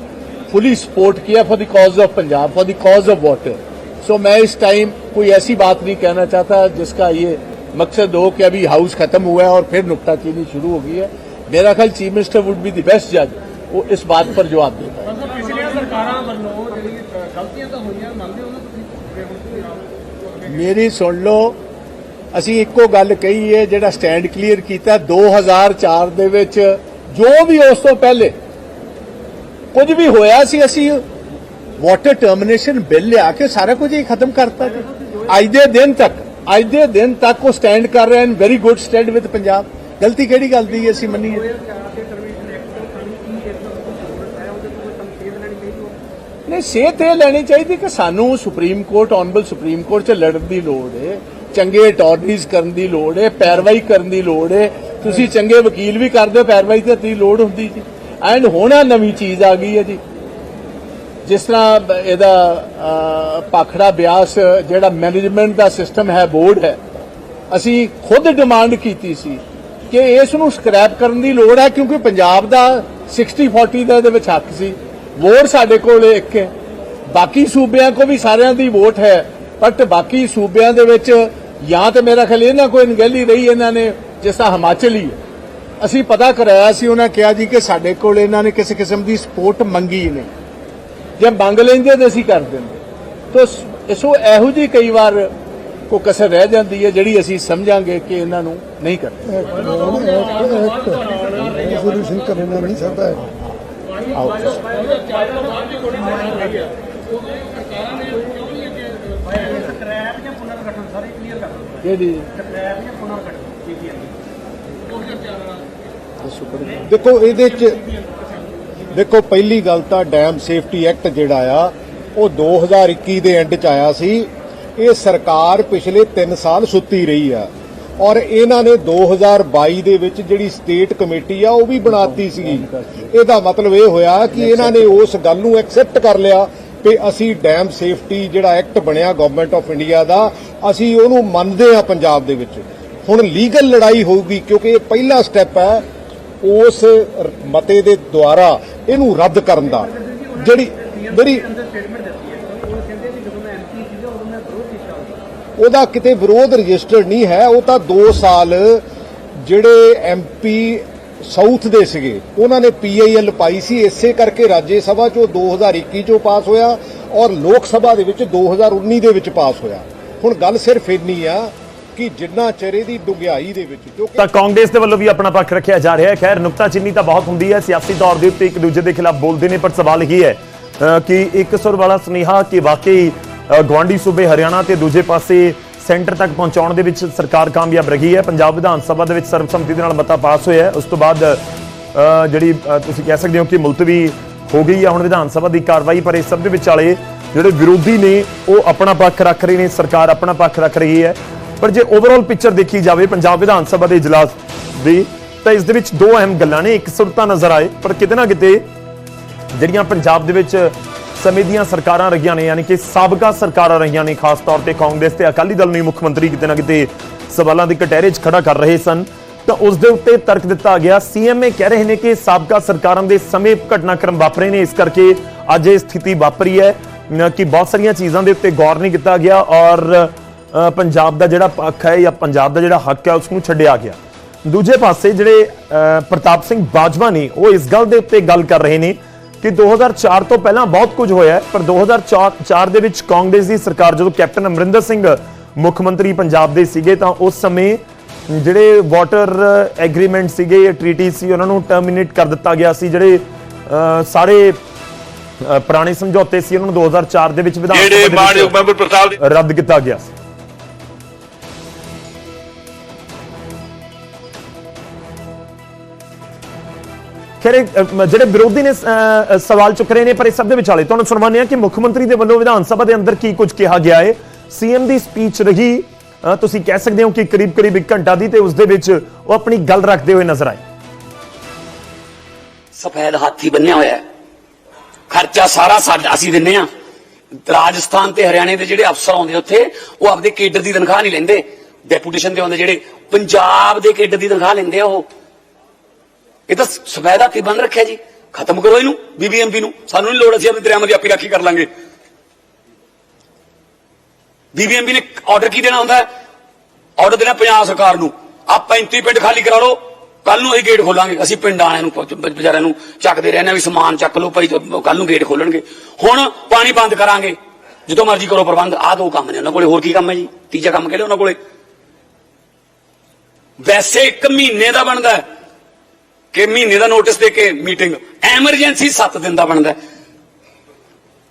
फुली सपोर्ट किया for the cause of Punjab for the cause of water so मैं इस टाइम कोई ऐसी बात नहीं कहना चाहता जिसका ये मकसद हो कि अभी हाउस खत्म हुआ है और फिर नुकताचीनी शुरू हो गई है मेरा ख्याल chief minister would be the best जज वो इस बात पर जवाब दे पाए ਪਿਛਲੀਆਂ ਸਰਕਾਰਾਂ ਵੱਲੋਂ ਜਿਹੜੀ ਗਲਤੀਆਂ ਤਾਂ ਹੋਈਆਂ ਮੰਨਦੇ ਹੋ ਨਾ ਤੁਸੀਂ ਮੇਰੀ ਸੁਣ ਲਓ ਅਸੀਂ ਇੱਕੋ ਗੱਲ ਕਹੀ ਹੈ ਜਿਹੜਾ ਸਟੈਂਡ ਕਲੀਅਰ ਕੀਤਾ 2004 ਦੇ ਵਿੱਚ ਜੋ ਵੀ ਉਸ ਤੋਂ ਪਹਿਲੇ ਕੁਝ ਵੀ ਹੋਇਆ ਸੀ ਅਸੀਂ ਵਾਟਰ ਟਰਮੀਨੇਸ਼ਨ ਬਿੱਲ ਲਿਆ ਕੇ ਸਾਰਾ ਕੁਝ ਹੀ ਖਤਮ ਕਰਤਾ ਜੀ ਅੱਜ ਦੇ ਦਿਨ ਤੱਕ ਅੱਜ ਦੇ ਦਿਨ ਤੱਕ ਉਹ ਸਟੈਂਡ ਕਰ ਰਹੇ ਹਨ very good stand with Punjab. ਗਲਤੀ ਕਿਹੜੀ ਗੱਲ ਦੀ ਅਸੀਂ ਮੰਨੀਏ? ਨਹੀਂ, ਸਿਹਤ ਇਹ ਲੈਣੀ ਚਾਹੀਦੀ ਕਿ ਸਾਨੂੰ Supreme Court honourable Supreme Court 'ਚ ਲੜਨ ਦੀ ਲੋੜ ਹੈ ਚੰਗੇ ਅਟਾਰਨੀਜ਼ ਕਰਨ ਦੀ ਲੋੜ ਹੈ ਪੈਰਵਾਈ ਕਰਨ ਦੀ ਲੋੜ ਹੈ ਤੁਸੀਂ ਚੰਗੇ ਵਕੀਲ ਵੀ ਕਰਦੇ ਹੋ, ਪੈਰਵਾਈ ਤੇ ਦੀ ਲੋੜ ਹੁੰਦੀ ਜੀ। ਐਂਡ ਹੋਣਾ ਨਵੀਂ ਚੀਜ਼ ਆ ਗਈ ਹੈ ਜੀ। ਜਿਸ ਤਰ੍ਹਾਂ ਇਹਦਾ ਅਹ, ਪਾਖੜਾ ਬਿਆਸ ਜਿਹੜਾ ਮੈਨੇਜਮੈਂਟ ਦਾ ਸਿਸਟਮ ਹੈ ਬੋਰਡ ਹੈ ਅਸੀਂ ਖੁਦ ਡਿਮਾਂਡ ਕੀਤੀ ਸੀ ਕਿ ਇਸ ਨੂੰ ਸਕ੍ਰੈਪ ਕਰਨ ਦੀ ਲੋੜ ਹੈ ਕਿਉਂਕਿ ਪੰਜਾਬ ਦਾ 60 40 ਦਾ ਇਹਦੇ ਵਿੱਚ ਹੱਕ ਸੀ। ਵੋਟ ਸਾਡੇ ਕੋਲ ਇੱਕ ਹੈ। ਬਾਕੀ ਸੂਬਿਆਂ ਕੋ ਵੀ ਸਾਰਿਆਂ ਦੀ ਵੋਟ ਹੈ। ਬਟ ਬਾਕੀ ਸੂਬਿਆਂ ਦੇ ਵਿੱਚ ਜਾਂ ਤੇ ਮੇਰਾ ਖਿਆਲ ਇਹਨਾਂ ਕੋਈ ਅਣਗਹਿਲੀ ਰਹੀ ਇਹਨਾਂ ਨੇ ਜਿਸ ਤਰ੍ਹਾਂ ਹਿਮਾਚਲ ਹੀ। ਅਸੀਂ ਪਤਾ ਕਰਾਇਆ ਸੀ ਉਹਨਾਂ ਕਿਹਾ ਜੀ ਕਿ ਸਾਡੇ ਕੋਲ ਇਹਨਾਂ ਨੇ ਕਿਸੇ ਕਿਸਮ ਦੀ ਸਪੋਰਟ ਮੰਗੀ ਨਹੀਂ। ਜੇ ਮੰਗ ਲੈਂਦੇ ਤਾਂ ਅਸੀਂ ਕਰ ਦਿੰਦੇ। ਤੋ ਇਸੋ ਇਹੋ ਜੀ ਕਈ ਵਾਰ ਕੋ ਕਸਰ ਰਹਿ ਜਾਂਦੀ ਹੈ ਜਿਹੜੀ ਅਸੀਂ ਸਮਝਾਂਗੇ ਕਿ ਇਹਨਾਂ ਨੂੰ ਨਹੀਂ ਕਰਦੇ ਕਰਨਾ ਨਹੀਂ ਸਕਦਾ ਦੇਖੋ ਇਹਦੇ ਚ ਦੇਖੋ, ਪਹਿਲੀ ਗੱਲ ਤਾਂ ਡੈਮ ਸੇਫਟੀ ਐਕਟ ਜਿਹੜਾ ਆ, ਉਹ 2021 ਦੇ ਐਂਡ ਚ ਆਇਆ ਸੀ। ਇਹ ਸਰਕਾਰ ਪਿਛਲੇ 3 ਸਾਲ ਸੁੱਤੀ ਰਹੀ ਆ। ਔਰ ਇਹਨਾਂ ਨੇ 2022 ਦੇ ਵਿੱਚ ਜਿਹੜੀ ਸਟੇਟ ਕਮੇਟੀ ਆ, ਉਹ ਵੀ ਬਣਾਤੀ ਸੀਗੀ। ਇਹਦਾ ਮਤਲਬ ਇਹ ਹੋਇਆ ਕਿ ਇਹਨਾਂ ਨੇ ਉਸ ਗੱਲ ਨੂੰ ਐਕਸੈਪਟ ਕਰ ਲਿਆ ਕਿ ਅਸੀਂ ਡੈਮ ਸੇਫਟੀ ਜਿਹੜਾ ਐਕਟ ਬਣਿਆ ਗਵਰਨਮੈਂਟ ਆਫ ਇੰਡੀਆ ਦਾ, ਅਸੀਂ ਉਹਨੂੰ ਮੰਨਦੇ ਆ ਪੰਜਾਬ ਦੇ ਵਿੱਚ। ਹੁਣ ਲੀਗਲ ਲੜਾਈ ਹੋਊਗੀ ਕਿਉਂਕਿ ਇਹ ਪਹਿਲਾ ਸਟੈਪ ਹੈ ਉਸ ਮਤੇ ਦੇ ਦੁਆਰਾ ਇਹਨੂੰ ਰੱਦ ਕਰਨ ਦਾ, ਜਿਹੜੀ ਜਿਹੜੀ ਉਹਦਾ ਕਿਤੇ ਵਿਰੋਧ ਰਜਿਸਟਰਡ ਨਹੀਂ ਹੈ, ਉਹ ਤਾਂ 2 ਸਾਲ ਜਿਹੜੇ ਐਮਪੀ ਸਾਊਥ ਦੇ ਸੀਗੇ, ਉਹਨਾਂ ਨੇ ਪੀਆਈਐਲ ਪਾਈ ਸੀ, ਇਸੇ ਕਰਕੇ ਰਾਜ ਸਭਾ ਚੋਂ 2021 ਚੋਂ ਪਾਸ ਹੋਇਆ ਔਰ ਲੋਕ ਸਭਾ ਦੇ ਵਿੱਚ 2019 ਦੇ ਵਿੱਚ ਪਾਸ ਹੋਇਆ। ਹੁਣ ਗੱਲ ਸਿਰਫ ਇੰਨੀ ਆ ਕਿ ਜਿੰਨਾ ਚਿਹਰੇ ਦੀ ਡੁੰਗਿਆਈ ਦੇ ਵਿੱਚ ਕਿਉਂਕਿ ਤਾਂ ਕਾਂਗਰਸ ਦੇ ਵੱਲੋਂ ਵੀ ਆਪਣਾ ਪੱਖ ਰੱਖਿਆ ਜਾ ਰਿਹਾ ਹੈ। ਖੈਰ ਨੁਕਤਾਚੀਨੀ ਤਾਂ ਬਹੁਤ ਹੁੰਦੀ ਹੈ ਸਿਆਸੀ ਤੌਰ ਦੇ ਉੱਤੇ ਇੱਕ ਦੂਜੇ ਦੇ ਖਿਲਾਫ ਬੋਲਦੇ ਨੇ ਪਰ ਸਵਾਲ ਇਹ ਹੈ ਕਿ ਇੱਕ ਸੁਰ ਵਾਲਾ ਸੁਨੇਹਾ ਕਿ ਵਾਕਈ ਅ, ਸੂਬੇ ਹਰਿਆਣਾ ਤੇ ਦੂਜੇ ਪਾਸੇ ਸੈਂਟਰ ਤੱਕ ਪਹੁੰਚਾਉਣ ਦੇ ਵਿੱਚ ਸਰਕਾਰ ਕਾਮਯਾਬ ਰਹੀ ਹੈ। ਪੰਜਾਬ ਵਿਧਾਨ ਸਭਾ ਦੇ ਵਿੱਚ ਸਰਬਸੰਮਤੀ ਦੇ ਨਾਲ ਮਤਾ ਪਾਸ ਹੋਇਆ ਉਸ ਤੋਂ ਬਾਅਦ ਜਿਹੜੀ ਤੁਸੀਂ ਕਹਿ ਸਕਦੇ ਹੋ ਕਿ ਮੁਲਤਵੀ ਹੋ ਗਈ ਹੈ ਹੁਣ ਵਿਧਾਨ ਸਭਾ ਦੀ ਕਾਰਵਾਈ ਪਰ ਇਸ ਸਭ ਦੇ ਵਿਚਾਲੇ ਜਿਹੜੇ ਵਿਰੋਧੀ ਨੇ ਉਹ ਆਪਣਾ ਪੱਖ ਰੱਖ ਰਹੇ ਨੇ ਸਰਕਾਰ ਆਪਣਾ ਪੱਖ ਰੱਖ ਰਹੀ ਹੈ। ਪਰ ਜੇ ਓਵਰਆਲ ਪਿਕਚਰ ਦੇਖੀ ਜਾਵੇ, ਪੰਜਾਬ ਵਿਧਾਨ ਸਭਾ ਦੇ ਇਜਲਾਸ ਦੀ, ਤਾਂ ਇਸ ਦੇ ਵਿੱਚ ਦੋ ਅਹਿਮ ਗੱਲਾਂ ਨੇ। ਇੱਕ ਸੁਰਤਾ ਨਜ਼ਰ ਆਏ, ਪਰ ਕਿਤੇ ਨਾ ਕਿਤੇ ਜਿਹੜੀਆਂ ਪੰਜਾਬ ਦੇ ਵਿੱਚ ਸਮੇਂ ਦੀਆਂ ਸਰਕਾਰਾਂ ਰਹੀਆਂ ਨੇ, ਯਾਨੀ ਕਿ ਸਾਬਕਾ ਸਰਕਾਰਾਂ ਰਹੀਆਂ ਨੇ, ਖਾਸ ਤੌਰ ਤੇ ਕਾਂਗਰਸ ਤੇ ਅਕਾਲੀ ਦਲ ਨੂੰ ਮੁੱਖ ਮੰਤਰੀ ਕਿਤੇ ਨਾ ਕਿਤੇ ਸਵਾਲਾਂ ਦੇ ਕਟਹਿਰੇ 'ਚ ਖੜਾ ਕਰ ਰਹੇ ਸਨ। ਤਾਂ ਉਸ ਦੇ ਉੱਤੇ ਤਰਕ ਦਿੱਤਾ ਗਿਆ ਸੀਐਮਏ ਕਹਿ ਰਹੇ ਨੇ ਕਿ ਸਾਬਕਾ ਸਰਕਾਰਾਂ ਦੇ ਸਮੇਂ ਘਟਨਾਕ੍ਰਮ ਵਾਪਰੇ ਨੇ, ਇਸ ਕਰਕੇ ਅੱਜ ਇਹ ਸਥਿਤੀ ਵਾਪਰੀ ਹੈ, ਨ- ਕਿ ਬਹੁਤ ਸਾਰੀਆਂ ਚੀਜ਼ਾਂ ਦੇ ਉੱਤੇ ਗੌਰ ਨਹੀਂ ਕੀਤਾ ਗਿਆ ਔਰ ਪੰਜਾਬ ਦਾ ਜਿਹੜਾ ਪੱਖ ਹੈ ਜਾਂ ਪੰਜਾਬ ਦਾ ਜਿਹੜਾ ਹੱਕ ਹੈ ਉਸ ਨੂੰ ਛੱਡਿਆ ਗਿਆ। ਦੂਜੇ ਪਾਸੇ ਜਿਹੜੇ ਪ੍ਰਤਾਪ ਸਿੰਘ ਬਾਜਵਾ ਨੇ ਉਹ ਇਸ ਗੱਲ ਦੇ ਉੱਤੇ ਗੱਲ ਕਰ ਰਹੇ ਨੇ ਕਿ 2004 ਤੋਂ ਪਹਿਲਾਂ ਬਹੁਤ ਕੁਝ ਹੋਇਆ ਪਰ 2004 ਦੇ ਵਿੱਚ ਕਾਂਗਰਸ ਦੀ ਸਰਕਾਰ ਜਦੋਂ ਕੈਪਟਨ ਅਮਰਿੰਦਰ ਸਿੰਘ ਮੁੱਖ ਮੰਤਰੀ ਪੰਜਾਬ ਦੇ ਸੀਗੇ ਤਾਂ ਉਸ ਸਮੇਂ ਜਿਹੜੇ ਵਾਟਰ ਐਗਰੀਮੈਂਟ ਸੀਗੇ ਟ੍ਰੀਟੀ ਸੀ ਉਹਨਾਂ ਨੂੰ ਟਰਮੀਨੇਟ ਕਰ ਦਿੱਤਾ ਗਿਆ ਸੀ। ਜਿਹੜੇ ਸਾਰੇ ਪੁਰਾਣੇ ਸਮਝੌਤੇ ਸੀ ਉਹਨਾਂ ਨੂੰ 2004 ਦੇ ਵਿੱਚ ਵਿਧਾਨ ਸਭਾ ਦੇ ਵਿੱਚ ਰੱਦ ਕੀਤਾ ਗਿਆ ਸੀ। ਖੈਰ ਜਿਹੜੇ ਵਿਰੋਧੀ ਨੇ ਸਵਾਲ ਚੁੱਕ ਰਹੇ ਨੇ, ਪਰ ਇਸ ਸਭ ਦੇ ਵਿਚਾਲੇ ਤੁਹਾਨੂੰ ਸੁਣਵਾਉਂਦੇ ਹਾਂ ਕਿ ਮੁੱਖ ਮੰਤਰੀ ਦੇ ਵੱਲੋਂ ਵਿਧਾਨ ਸਭਾ ਦੇ ਅੰਦਰ ਕੀ ਕੁਝ ਕਿਹਾ ਗਿਆ ਹੈ। ਸੀਐਮ ਦੀ ਸਪੀਚ ਰਹੀ ਤੁਸੀਂ ਕਹਿ ਸਕਦੇ ਹੋ ਕਿ ਕਰੀਬ ਕਰੀਬ 1 ਘੰਟਾ ਦੀ ਤੇ ਉਸ ਦੇ ਵਿੱਚ ਉਹ ਆਪਣੀ ਗੱਲ ਰੱਖਦੇ ਹੋਏ ਨਜ਼ਰ ਆਏ। ਸਫੈਦ ਹਾਥੀ ਬੰਨਿਆ ਹੋਇਆ ਖਰਚਾ ਸਾਰਾ ਸਾਡਾ, ਅਸੀਂ ਦਿੰਨੇ ਆ ਰਾਜਸਥਾਨ ਤੇ ਹਰਿਆਣੇ ਦੇ ਜਿਹੜੇ ਅਫਸਰ ਆਉਂਦੇ ਉੱਥੇ, ਉਹ ਆਪਦੇ ਕੇਡਰ ਦੀ ਤਨਖਾਹ ਨਹੀਂ ਲੈਂਦੇ। ਡੈਪੂਟੇਸ਼ਨ ਤੇ ਆਉਂਦੇ ਜਿਹੜੇ ਪੰਜਾਬ ਦੇ ਕੇਡਰ ਦੀ ਤਨਖਾਹ ਲੈਂਦੇ ਆ ਉਹ। ਇਹ ਤਾਂ ਸਫੈਦਾ ਹਾਥੀ ਬੰਨ ਰੱਖਿਆ ਜੀ। ਖਤਮ ਕਰੋ ਇਹਨੂੰ ਬੀਬੀਐਮਪੀ ਨੂੰ। ਸਾਨੂੰ ਨਹੀਂ ਲੋੜ, ਅਸੀਂ ਆਪਣੇ ਦਰਿਆਵਾਂ ਦੀ ਆਪੀ ਰਾਖੀ ਕਰ ਲਾਂਗੇ। ਬੀਬੀਐਮਪੀ ਨੇ ਆਰਡਰ ਕੀ ਦੇਣਾ ਹੁੰਦਾ? ਆਰਡਰ ਦੇਣਾ ਪੰਜਾਬ ਸਰਕਾਰ ਨੂੰ। ਆ 35 ਪਿੰਡ ਖਾਲੀ ਕਰਾ ਲਓ ਕੱਲ ਨੂੰ ਅਸੀਂ ਗੇਟ ਖੋਲਾਂਗੇ। ਅਸੀਂ ਪਿੰਡ ਆਣਿਆਂ ਨੂੰ ਵਿਚਾਰਿਆਂ ਨੂੰ ਚੱਕਦੇ ਰਹਿੰਦੇ ਹਾਂ ਵੀ ਸਮਾਨ ਚੱਕ ਲਓ ਭਾਈ ਕੱਲ ਨੂੰ ਗੇਟ ਖੋਲਣਗੇ। ਹੁਣ ਪਾਣੀ ਬੰਦ ਕਰਾਂਗੇ। ਜਦੋਂ ਮਰਜ਼ੀ ਕਰੋ ਪ੍ਰਬੰਧ। ਆਹ ਦੋ ਕੰਮ ਨੇ ਉਹਨਾਂ ਕੋਲੇ। ਹੋਰ ਕੀ ਕੰਮ ਹੈ ਜੀ? ਤੀਜਾ ਕੰਮ ਕਿਹੜੇ ਉਹਨਾਂ ਕੋਲੇ? ਵੈਸੇ ਇੱਕ ਮਹੀਨੇ ਦਾ ਬਣਦਾ ਹੈ। ਕਿ ਮਹੀਨੇ ਦਾ ਨੋਟਿਸ ਦੇ ਕੇ ਮੀਟਿੰਗ ਐਮਰਜੈਂਸੀ 7 ਦਿਨ ਦਾ ਬਣਦਾ ਹੈ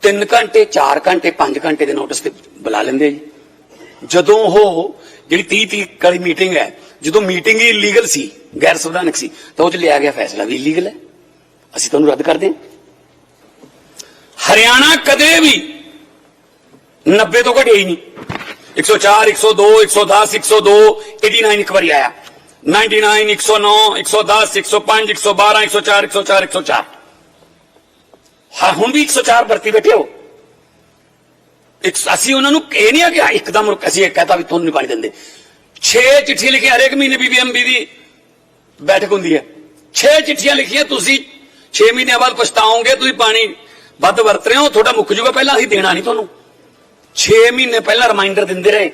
3 ਘੰਟੇ 4 ਘੰਟੇ 5 ਘੰਟੇ ਦੇ ਨੋਟਿਸ ਤੇ ਬੁਲਾ ਲੈਂਦੇ ਆ ਜੀ ਜਦੋਂ ਉਹ ਜਿਹੜੀ 30 30 ਵਾਲੀ ਮੀਟਿੰਗ ਹੈ ਜਦੋਂ ਮੀਟਿੰਗ ਹੀ ਇਲੀਗਲ ਸੀ ਗੈਰ ਸੰਵਿਧਾਨਕ ਸੀ ਤਾਂ ਉਹ ਚ ਲਿਆ ਗਿਆ ਫੈਸਲਾ ਵੀ ਇਲੀਗਲ ਹੈ ਅਸੀਂ ਤੁਹਾਨੂੰ ਰੱਦ ਕਰਦੇ ਹਾਂ ਹਰਿਆਣਾ ਕਦੇ ਵੀ 90 ਤੋਂ ਘਟਿਆ ਹੀ ਨਹੀਂ 104 102 110 102 89 ਇੱਕ ਵਾਰੀ ਆਇਆ 99 109 110 105 112 104 104 104 ਹਾਂ ਹੁਣ ਵੀ 104 ਭਰਤੀ ਬੈਠੇ ਹੋ ਇੱਕ ਅਸੀਂ ਉਹਨਾਂ ਨੂੰ ਇਹ ਨਹੀਂ ਆ ਕਿ ਇੱਕਦਮ ਰੁਕ- ਅਸੀਂ ਇਹ ਕਹਤਾ ਵੀ ਤੁਹਾਨੂੰ ਨਹੀਂ ਪਾਣੀ ਦਿੰਦੇ 6 ਚਿੱਠੀ ਲਿਖੀ ਹਰੇਕ ਮਹੀਨੇ ਬੀਬੀਐਮਬੀ ਦੀ ਬੈਠਕ ਹੁੰਦੀ ਹੈ 6 ਚਿੱਠੀਆਂ ਲਿਖੀਆਂ ਤੁਸੀਂ 6 ਮਹੀਨਿਆਂ ਬਾਅਦ ਪਛਤਾਓਗੇ ਤੁਸੀਂ ਪਾਣੀ ਵੱਧ ਵਰਤ ਰਹੇ ਹੋ ਤੁਹਾਡਾ ਮੁੱਕ ਜੂਗਾ ਪਹਿਲਾਂ ਅਸੀਂ ਦੇਣਾ ਨਹੀਂ ਤੁਹਾਨੂੰ 6 ਮਹੀਨੇ ਪਹਿਲਾਂ ਰਿਮਾਈਂਡਰ ਦਿੰਦੇ ਰਹੇ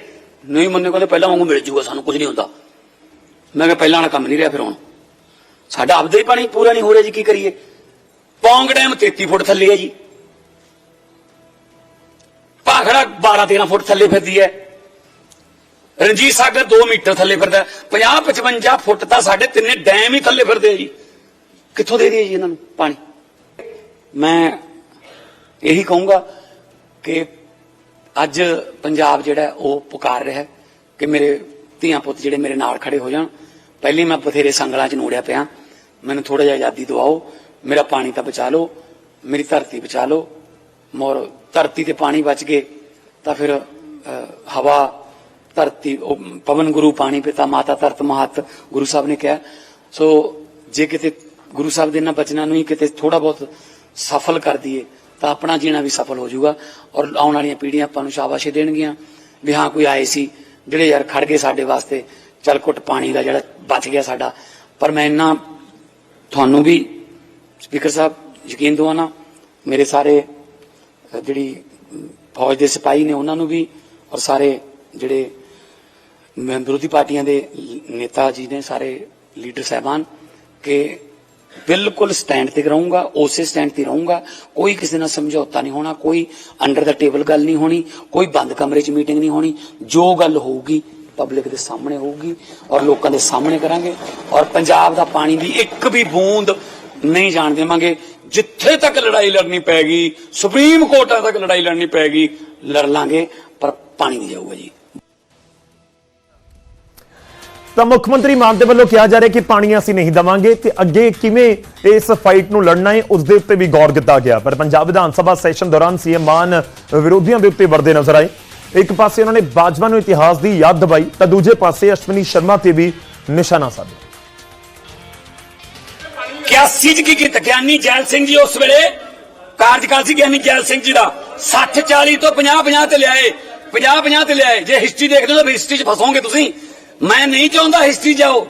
ਨਹੀਂ ਮੰਨੇ ਕਹਿੰਦੇ ਪਹਿਲਾਂ ਵਾਂਗੂ ਮਿਲ ਜੂਗਾ ਸਾਨੂੰ ਕੁਝ ਨਹੀਂ ਹੁੰਦਾ ਮੈਂ ਕਿਹਾ ਪਹਿਲਾਂ ਵਾਲਾ ਕੰਮ ਨਹੀਂ ਰਿਹਾ ਫਿਰ ਹੁਣ। ਸਾਡਾ ਆਪਦਾ ਹੀ ਪਾਣੀ ਪੂਰਾ ਨਹੀਂ ਹੋ ਰਿਹਾ ਜੀ, ਕੀ ਕਰੀਏ? ਪੌਂਗ ਡੈਮ 33 ਫੁੱਟ ਥੱਲੇ ਹੈ ਜੀ। ਭਾਖੜਾ 12 13 ਫੁੱਟ ਥੱਲੇ ਫਿਰਦੀ ਹੈ। ਰਣਜੀਤ ਸਾਗਰ 2 ਮੀਟਰ ਥੱਲੇ ਫਿਰਦਾ 50 55 ਫੁੱਟ ਤਾਂ ਸਾਡੇ ਤਿੰਨੇ ਡੈਮ ਹੀ ਥੱਲੇ ਫਿਰਦੇ ਆ ਜੀ। ਕਿੱਥੋਂ ਦੇ ਦਈਏ ਜੀ ਇਹਨਾਂ ਨੂੰ ਪਾਣੀ? ਮੈਂ ਇਹੀ ਕਹੂੰਗਾ ਕਿ ਅੱਜ ਪੰਜਾਬ ਜਿਹੜਾ ਉਹ ਪੁਕਾਰ ਰਿਹਾ ਕਿ ਮੇਰੇ ਧੀਆਂ ਪੁੱਤ ਜਿਹੜੇ ਮੇਰੇ ਨਾਲ ਖੜੇ ਹੋ ਜਾਣ। ਪਹਿਲੀ ਮੈਂ ਬਥੇਰੇ ਸੰਗਲਾਂ 'ਚ ਨੋੜਿਆ ਪਿਆ। ਮੈਨੂੰ ਥੋੜਾ ਜਿਹਾ ਆਜ਼ਾਦੀ ਦਿਵਾਓ। ਮੇਰਾ ਪਾਣੀ ਤਾਂ ਬਚਾ ਲਓ। ਮੇਰੀ ਧਰਤੀ ਬਚਾ ਲਓ। ਮੋਰ ਧਰਤੀ ਤੇ ਪਾਣੀ ਬਚ ਗਏ, ਤਾਂ ਫਿਰ ਹਵਾ, ਧਰਤੀ, ਉਹ ਪਵਨ ਗੁਰੂ ਪਾਣੀ ਪਿਤਾ ਮਾਤਾ ਧਰਤ ਮਹਤ, ਗੁਰੂ ਸਾਹਿਬ ਨੇ ਕਿਹਾ। ਸੋ ਜੇ ਕਿਤੇ ਗੁਰੂ ਸਾਹਿਬ ਦੇ ਇਹਨਾਂ ਬਚਨਾਂ ਨੂੰ ਹੀ ਕਿਤੇ ਥੋੜਾ ਬਹੁਤ ਸਫਲ ਕਰ ਦਈਏ, ਤਾਂ ਆਪਣਾ ਜੀਣਾ ਵੀ ਸਫਲ ਹੋ ਜਾਊਗਾ। ਔਰ ਆਉਣ ਵਾਲੀਆਂ ਪੀੜ੍ਹੀਆਂ ਆਪਾਂ ਨੂੰ ਸ਼ਾਬਾਸ਼ੀ ਦੇਣਗੀਆਂ। ਵੀ ਹਾਂ, ਕੋਈ ਆਏ ਸੀ, ਜਿਹੜੇ ਯਾਰ ਖੜ ਗਏ ਸਾਡੇ ਵਾਸਤੇ ਚਲ ਘੁੱਟ ਪਾਣੀ ਦਾ ਜਿਹੜਾ ਬਚ ਗਿਆ ਸਾਡਾ। ਪਰ ਮੈਂ ਇੰਨਾ ਤੁਹਾਨੂੰ ਵੀ ਸਪੀਕਰ ਸਾਹਿਬ ਯਕੀਨ ਦਵਾਨਾ ਮੇਰੇ ਸਾਰੇ ਜਿਹੜੀ ਫੌਜ ਦੇ ਸਿਪਾਹੀ ਨੇ ਉਹਨਾਂ ਨੂੰ ਵੀ ਔਰ ਸਾਰੇ ਜਿਹੜੇ ਮ- ਵਿਰੋਧੀ ਪਾਰਟੀਆਂ ਦੇ ਨੇਤਾ ਜੀ ਨੇ, ਸਾਰੇ ਲੀਡਰ ਸਾਹਿਬਾਨ, ਕਿ ਬਿਲਕੁਲ ਸਟੈਂਡ ਤੇ ਰਹੂੰਗਾ, ਉਸੇ ਸਟੈਂਡ ਤੇ ਰਹੂੰਗਾ। ਕੋਈ ਕਿਸੇ ਨਾਲ ਸਮਝੌਤਾ ਨਹੀਂ ਹੋਣਾ, ਕੋਈ ਅੰਡਰ ਦਾ ਟੇਬਲ ਗੱਲ ਨਹੀਂ ਹੋਣੀ, ਕੋਈ ਬੰਦ ਕਮਰੇ 'ਚ ਮੀਟਿੰਗ ਨਹੀਂ ਹੋਣੀ। ਜੋ ਗੱਲ ਹੋਊਗੀ ਪਬਲਿਕ ਦੇ ਸਾਹਮਣੇ ਹੋਊਗੀ ਔਰ ਲੋਕਾਂ ਦੇ ਸਾਹਮਣੇ ਕਰਾਂਗੇ ਔਰ ਪੰਜਾਬ ਦਾ ਪਾਣੀ ਦੀ ਇੱਕ ਵੀ ਬੂੰਦ ਨਹੀਂ ਜਾਣ ਦੇਵਾਂਗੇ। ਜਿੱਥੇ ਤੱਕ ਲੜਾਈ ਲੜਨੀ ਪੈਗੀ, ਸੁਪਰੀਮ ਕੋਰਟਾਂ ਤੱਕ ਲੜਾਈ ਲੜਨੀ ਪੈਗੀ, ਲੜ ਲਾਂਗੇ, ਪਰ ਪਾਣੀ ਨਹੀਂ ਜਾਊਗਾ ਜੀ। ਤਾਂ ਮੁੱਖ ਮੰਤਰੀ ਮਾਨ ਦੇ ਵੱਲੋਂ ਕਿਹਾ ਜਾ ਰਿਹਾ ਕਿ ਪਾਣੀ ਅਸੀਂ ਨਹੀਂ ਦਵਾਂਗੇ ਤੇ ਅੱਗੇ ਕਿਵੇਂ ਇਸ ਫਾਈਟ ਨੂੰ ਲੜਨਾ ਹੈ ਉਸ ਦੇ ਉੱਤੇ ਵੀ ਗੌਰ ਕੀਤਾ ਗਿਆ। ਪਰ ਪੰਜਾਬ ਵਿਧਾਨ ਸਭਾ ਸੈਸ਼ਨ ਦੌਰਾਨ ਸੀਐਮ ਮਾਨ ਵਿਰੋਧੀਆਂ ਦੇ ਉੱਤੇ ਵਰਦੇ ਨਜ਼ਰ ਆਏ। ਇੱਕ ਪਾਸੇ ਉਹਨਾਂ ਨੇ ਬਾਜਵਾ ਨੂੰ ਇਤਿਹਾਸ ਦੀ ਯਾਦ ਦਿਵਾਈ, ਤਾਂ ਦੂਜੇ ਪਾਸੇ ਅਸ਼ਵਨੀ ਸ਼ਰਮਾ ਤੇ ਵੀ ਨਿਸ਼ਾਨਾ ਸਾਧਿਆ 81 ਚ ਕੀਤਾ? ਗਿਆਨੀ ਜੈਲ ਸਿੰਘ ਜੀ ਉਸ ਵੇਲੇ? ਕਾਰਜਕਾਲ ਸੀ ਗਿਆਨੀ ਜੈਲ ਸਿੰਘ ਜੀ ਦਾ। 60 40 ਤੋਂ 50 50 ਤੇ ਲਿਆਏ। 50 50 ਤੇ ਲਿਆਏ। ਜੇ ਹਿਸਟਰੀ ਦੇਖਦੇ ਹੋ ਤਾਂ ਹਿਸਟਰੀ 'ਚ ਫਸੋਗੇ ਤੁਸੀਂ। ਮੈਂ ਨਹੀਂ ਚਾਹੁੰਦਾ ਹਿਸਟਰੀ ਜਾਓ।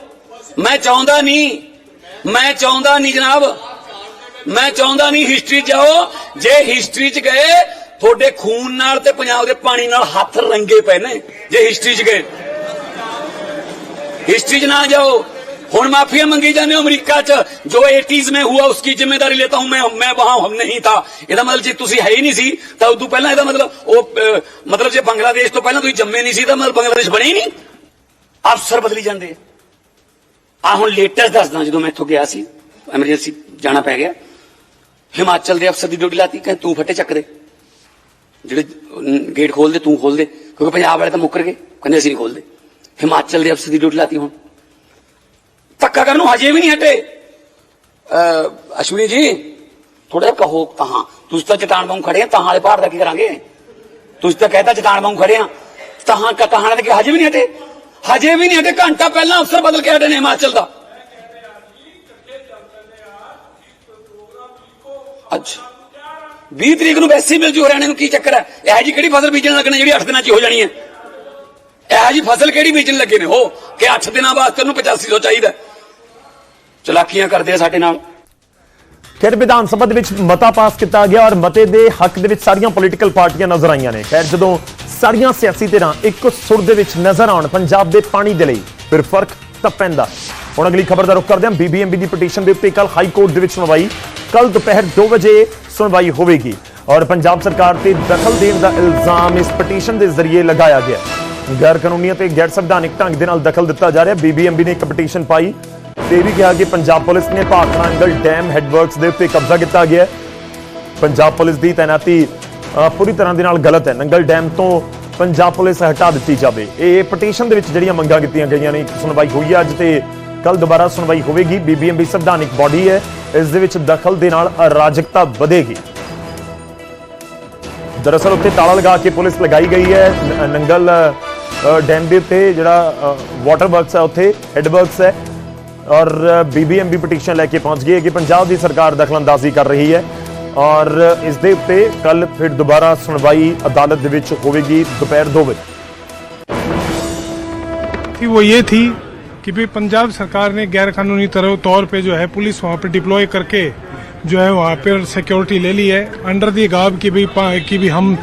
ਮੈਂ ਚਾਹੁੰਦਾ ਨਹੀਂ। ਮੈਂ ਚਾਹੁੰਦਾ ਨਹੀਂ ਜਨਾਬ। ਮੈਂ ਚਾਹੁੰਦਾ ਨਹੀਂ ਹਿਸਟਰੀ ਜਾਓ। ਜੇ ਹਿਸਟਰੀ 'ਚ ਗਏ ਤੁਹਾਡੇ ਖੂਨ ਨਾਲ ਤੇ ਪੰਜਾਬ ਦੇ ਪਾਣੀ ਨਾਲ ਹੱਥ ਰੰਗੇ ਪਏ ਨੇ ਜੇ ਹਿਸਟਰੀ 'ਚ ਗਏ हिस्ट्री च ना जाओ ਹੁਣ ਮਾਫੀਆ ਮੰਗੀ ਜਾਂਦੇ ਹੋ ਅਮਰੀਕਾ ਚ ਜੋ 80s में हुआ उसकी जिम्मेदारी लेता हूं मैं मैं वहां हम नहीं था ਇਹਦਾ ਮਤਲਬ ਜੇ ਤੁਸੀਂ ਹੈ ਹੀ ਨਹੀਂ ਸੀ ਤਾਂ ਉਦੋਂ ਪਹਿਲਾਂ ਇਹਦਾ ਮਤਲਬ ਉਹ ਅਹ, ਮਤਲਬ ਜੇ ਬੰਗਲਾਦੇਸ਼ ਤੋਂ ਪਹਿਲਾਂ ਤੁਸੀਂ ਜੰਮੇ ਨਹੀਂ ਸੀ ਤਾਂ ਮਤਲਬ ਬੰਗਲਾਦੇਸ਼ ਬਣੇ ਹੀ ਨਹੀਂ ਅਫਸਰ ਬਦਲੀ ਜਾਂਦੇ ਆ ਹੁਣ ਲੇਟੈਸਟ ਦੱਸਦਾ ਜਦੋਂ ਮੈਂ ਇੱਥੋਂ ਗਿਆ ਸੀ ਐਮਰਜੈਂਸੀ ਜਾਣਾ ਪੈ ਗਿਆ ਹਿਮਾਚਲ ਦੇ ਅਫਸਰ ਦੀ ਡਿਊਟੀ ਲਾਤੀ ਕਹਿੰਦੇ ਤੂੰ ਫੱਟੇ ਚੱਕ ਦੇ ਜਿਹੜੇ ਗੇਟ ਖੋਲਦੇ ਤੂੰ ਖੋਲਦੇ ਕਿਉਂਕਿ ਪੰਜਾਬ ਵਾਲੇ ਤਾਂ ਮੁੱਕਰ ਗਏ। ਕਹਿੰਦੇ ਅਸੀਂ ਨਹੀਂ ਖੋਲਦੇ ਹਿਮਾਚਲ ਦੇ ਅਫਸਰ ਦੀ ਡਿਊਟੀ ਲਾਤੀ ਹੁਣ। ਧੱਕਾ ਕਰਨ ਨੂੰ ਹਜੇ ਵੀ ਨਹੀਂ ਹਟੇ। ਅਸ਼ਵਨੀ ਜੀ ਥੋੜਾ ਜਿਹਾ ਕਹੋ ਤਾਂ ਤੁਸੀਂ ਤਾਂ ਚਟਾਨ ਵਾਂਗ ਖੜੇ ਆ, ਤਾਂ ਵਾਲੇ ਪਹਾੜ ਦਾ ਕੀ ਕਰਾਂਗੇ? ਤੁਸੀਂ ਤਾਂ ਕਹਿਤਾ ਚਟਾਨ ਵਾਂਗ ਖੜੇ ਆ। ਤਾਂ ਕਹਾਣਾ ਦੇ ਹਜੇ ਵੀ ਨਹੀਂ ਹਟੇ? ਹਜੇ ਵੀ ਨਹੀਂ ਹਟੇ। ਘੰਟਾ ਪਹਿਲਾਂ ਅਫਸਰ ਬਦਲ ਕੇ ਹਟੇ ਨੇ ਹਿਮਾਚਲ ਦਾ। ਅੱਛਾ। 20 ਤਰੀਕ ਨੂੰ ਵੈਸੇ ਮਿਲ ਜੂ ਹਰਿਆਣੇ ਨੂੰ, ਕੀ ਚੱਕਰ ਹੈ? ਇਹ ਜੀ ਕਿਹੜੀ ਫਸਲ ਬੀਜਣ ਲੱਗਣੀ ਜਿਹੜੀ 8 ਦਿਨਾਂ ਚ ਹੋ ਜਾਣੀ ਹੈ? ਇਹ ਜੀ ਫਸਲ ਕਿਹੜੀ ਬੀਜਣ ਲੱਗੇ ਨੇ? ਉਹ ਕਿ 8 ਦਿਨਾਂ ਵਾਸਤੇ ਉਹਨੂੰ 8500 ਚਾਹੀਦਾ ਚਲਾਕੀਆਂ ਕਰਦੇ ਆ ਸਾਡੇ ਨਾਲ। ਖੈਰ ਵਿਧਾਨ ਸਭਾ ਦੇ ਵਿੱਚ ਮਤਾ ਪਾਸ ਕੀਤਾ ਗਿਆ ਔਰ ਮਤੇ ਦੇ ਹੱਕ ਦੇ ਵਿੱਚ ਸਾਰੀਆਂ ਪੋਲੀਟੀਕਲ ਪਾਰਟੀਆਂ ਨਜ਼ਰ ਆਈਆਂ ਨੇ। ਖੈਰ, ਜਦੋਂ ਸਾਰੀਆਂ ਸਿਆਸੀ ਧਿਰਾਂ ਇੱਕ ਸੁਰ ਦੇ ਵਿੱਚ ਨਜ਼ਰ ਆਉਣ, ਪੰਜਾਬ ਦੇ ਪਾਣੀ ਦੇ ਲਈ ਫਿਰ ਫ਼ਰਕ ਤਾਂ ਪੈਂਦਾ। ਹੁਣ ਅਗਲੀ ਖਬਰ ਦਾ ਰੁਖ ਕਰਦੇ ਹਾਂ। ਬੀਬੀਐਮਬੀ ਦੀ ਪਟੀਸ਼ਨ ਦੇ ਉੱਤੇ ਕੱਲ ਹਾਈ ਕੋਰਟ ਦੇ ਵਿੱਚ ਸੁਣਵਾਈ। ਕੱਲ ਦੁਪਹਿਰ 2 ਵਜੇ ਸੁਣਵਾਈ ਹੋਵੇਗੀ ਔਰ ਪੰਜਾਬ ਸਰਕਾਰ ਤੇ ਦਖਲ ਦੇਣ ਦਾ ਇਲਜ਼ਾਮ ਇਸ ਪਟੀਸ਼ਨ ਦੇ ਜ਼ਰੀਏ ਲਗਾਇਆ ਗਿਆ ਗੈਰ ਕਾਨੂੰਨੀ ਅਤੇ ਗੈਰ ਸੰਵਿਧਾਨਿਕ ਢੰਗ ਦੇ ਨਾਲ ਦਖਲ ਦਿੱਤਾ ਜਾ ਰਿਹਾ ਬੀਬੀਐਮਬੀ ਨੇ ਇੱਕ ਪਟੀਸ਼ਨ ਪਾਈ ਤੇ ਵੀ ਕਿਹਾ ਕਿ ਪੰਜਾਬ ਪੁਲਿਸ ਨੇ ਭਾਖੜਾ ਅੰਗਲ ਡੈਮ ਹੈਡਵਰਕਸ ਦੇ ਉੱਤੇ ਕਬਜ਼ਾ ਕੀਤਾ ਗਿਆ ਪੰਜਾਬ ਪੁਲਿਸ ਦੀ ਤਾਇਨਾਤੀ ਪੂਰੀ ਤਰ੍ਹਾਂ ਦੇ ਨਾਲ ਗਲਤ ਹੈ। ਨੰਗਲ ਡੈਮ ਤੋਂ ਪੰਜਾਬ ਪੁਲਿਸ ਹਟਾ ਦਿੱਤੀ ਜਾਵੇ। ਇਹ ਪਟੀਸ਼ਨ ਦੇ ਵਿੱਚ ਜਿਹੜੀਆਂ ਮੰਗਾਂ ਕੀਤੀਆਂ ਗਈਆਂ ਨੇ ਸੁਣਵਾਈ ਹੋਈ ਹੈ ਅੱਜ ਤੇ ਕੱਲ ਦੁਬਾਰਾ ਸੁਣਵਾਈ ਹੋਵੇਗੀ। ਬੀਬੀਐਮਬੀ ਸੰਵਿਧਾਨਿਕ ਬਾਡੀ ਹੈ। ਇਸ ਦੇ ਵਿੱਚ ਦਖਲ ਦੇ ਨਾਲ ਅਰਾਜਕਤਾ ਵਧੇਗੀ। ਦਰਅਸਲ ਉੱਤੇ ਤਾਲਾ ਲਗਾ ਕੇ ਪੁਲਿਸ ਲਗਾਈ ਗਈ ਹੈ। ਨੰਗਲ ਡੈਮ ਦੇ ਉੱਤੇ ਜਿਹੜਾ ਵਾਟਰ ਵਰਕਸ ਹੈ ਉੱਥੇ ਹੈਡ ਵਰਕਸ ਹੈ। ਔਰ ਬੀਬੀਐਮਬੀ ਪਟੀਸ਼ਨ ਲੈ ਕੇ ਪਹੁੰਚ ਗਈ ਹੈ ਕਿ ਪੰਜਾਬ ਦੀ ਸਰਕਾਰ ਦਖਲਅੰਦਾਜ਼ੀ ਕਰ ਰਹੀ ਹੈ। ਔਰ ਇਸ ਦੇ ਉੱਤੇ ਕੱਲ ਫਿਰ ਦੁਬਾਰਾ ਸੁਣਵਾਈ ਅਦਾਲਤ ਦੇ ਵਿੱਚ ਹੋਵੇਗੀ। ਦੁਪਹਿਰ 2 ਵਜੇ। ਕਿ ਉਹ ਇਹ ਥੀ? कि भाई पंजाब सरकार ने गैर कानूनी तौर पे जो है पुलिस वहाँ पे डिप्लॉय करके जो है वहाँ पर सिक्योरिटी ले ली है। अंडर दी गाब की पा- कि भी हम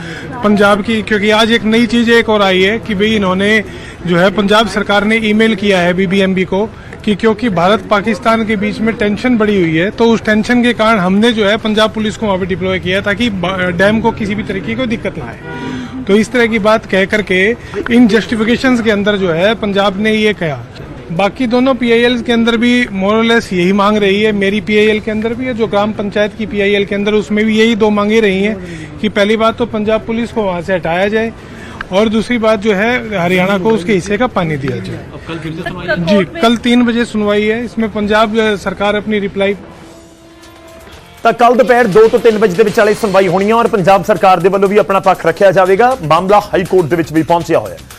पंजाब की क्योंकि आज एक नई चीज़ एक और आई है कि भाई इन्होंने जो है पंजाब सरकार ने ईमेल किया है बीबीएमबी को कि क्योंकि भारत पाकिस्तान के बीच में टेंशन बढ़ी हुई है तो उस टेंशन के कारण हमने जो है पंजाब पुलिस को वहाँ पे डिप्लॉय किया ताकि डैम को किसी भी तरीके की दिक्कत ना आए। तो इस तरह की बात कह करके इन जस्टिफिकेशंस के अंदर जो है पंजाब ने ये कहा। बाकी दोनों पीआईएल के अंदर भी मोरलेस यही मांग रही है मेरी पीआईएल के अंदर भी है जो ग्राम पंचायत की पीआईएल के अंदर उसमें भी यही दो मांगे रही हैं कि पहली बात तो पंजाब पुलिस को वहां से हटाया जाए और दूसरी बात जो है हरियाणा को उसके हिस्से का पानी दिया जाए जी कल तीन बजे सुनवाई है इसमें पंजाब अ, सरकार अपनी रिप्लाई ਤਾਂ ਕੱਲ ਦੁਪਹਿਰ 2 ਤੋਂ 3 ਵਜੇ ਦੇ ਵਿਚਾਲੇ ਸੁਣਵਾਈ ਹੋਣੀ ਹੈ ਔਰ ਪੰਜਾਬ ਸਰਕਾਰ ਦੇ ਵੱਲੋਂ ਵੀ ਆਪਣਾ ਪੱਖ ਰੱਖਿਆ ਜਾਵੇਗਾ ਮਾਮਲਾ ਹਾਈ ਕੋਰਟ ਦੇ ਵਿੱਚ ਵੀ ਪਹੁੰਚਿਆ ਹੋਇਆ ਹੈ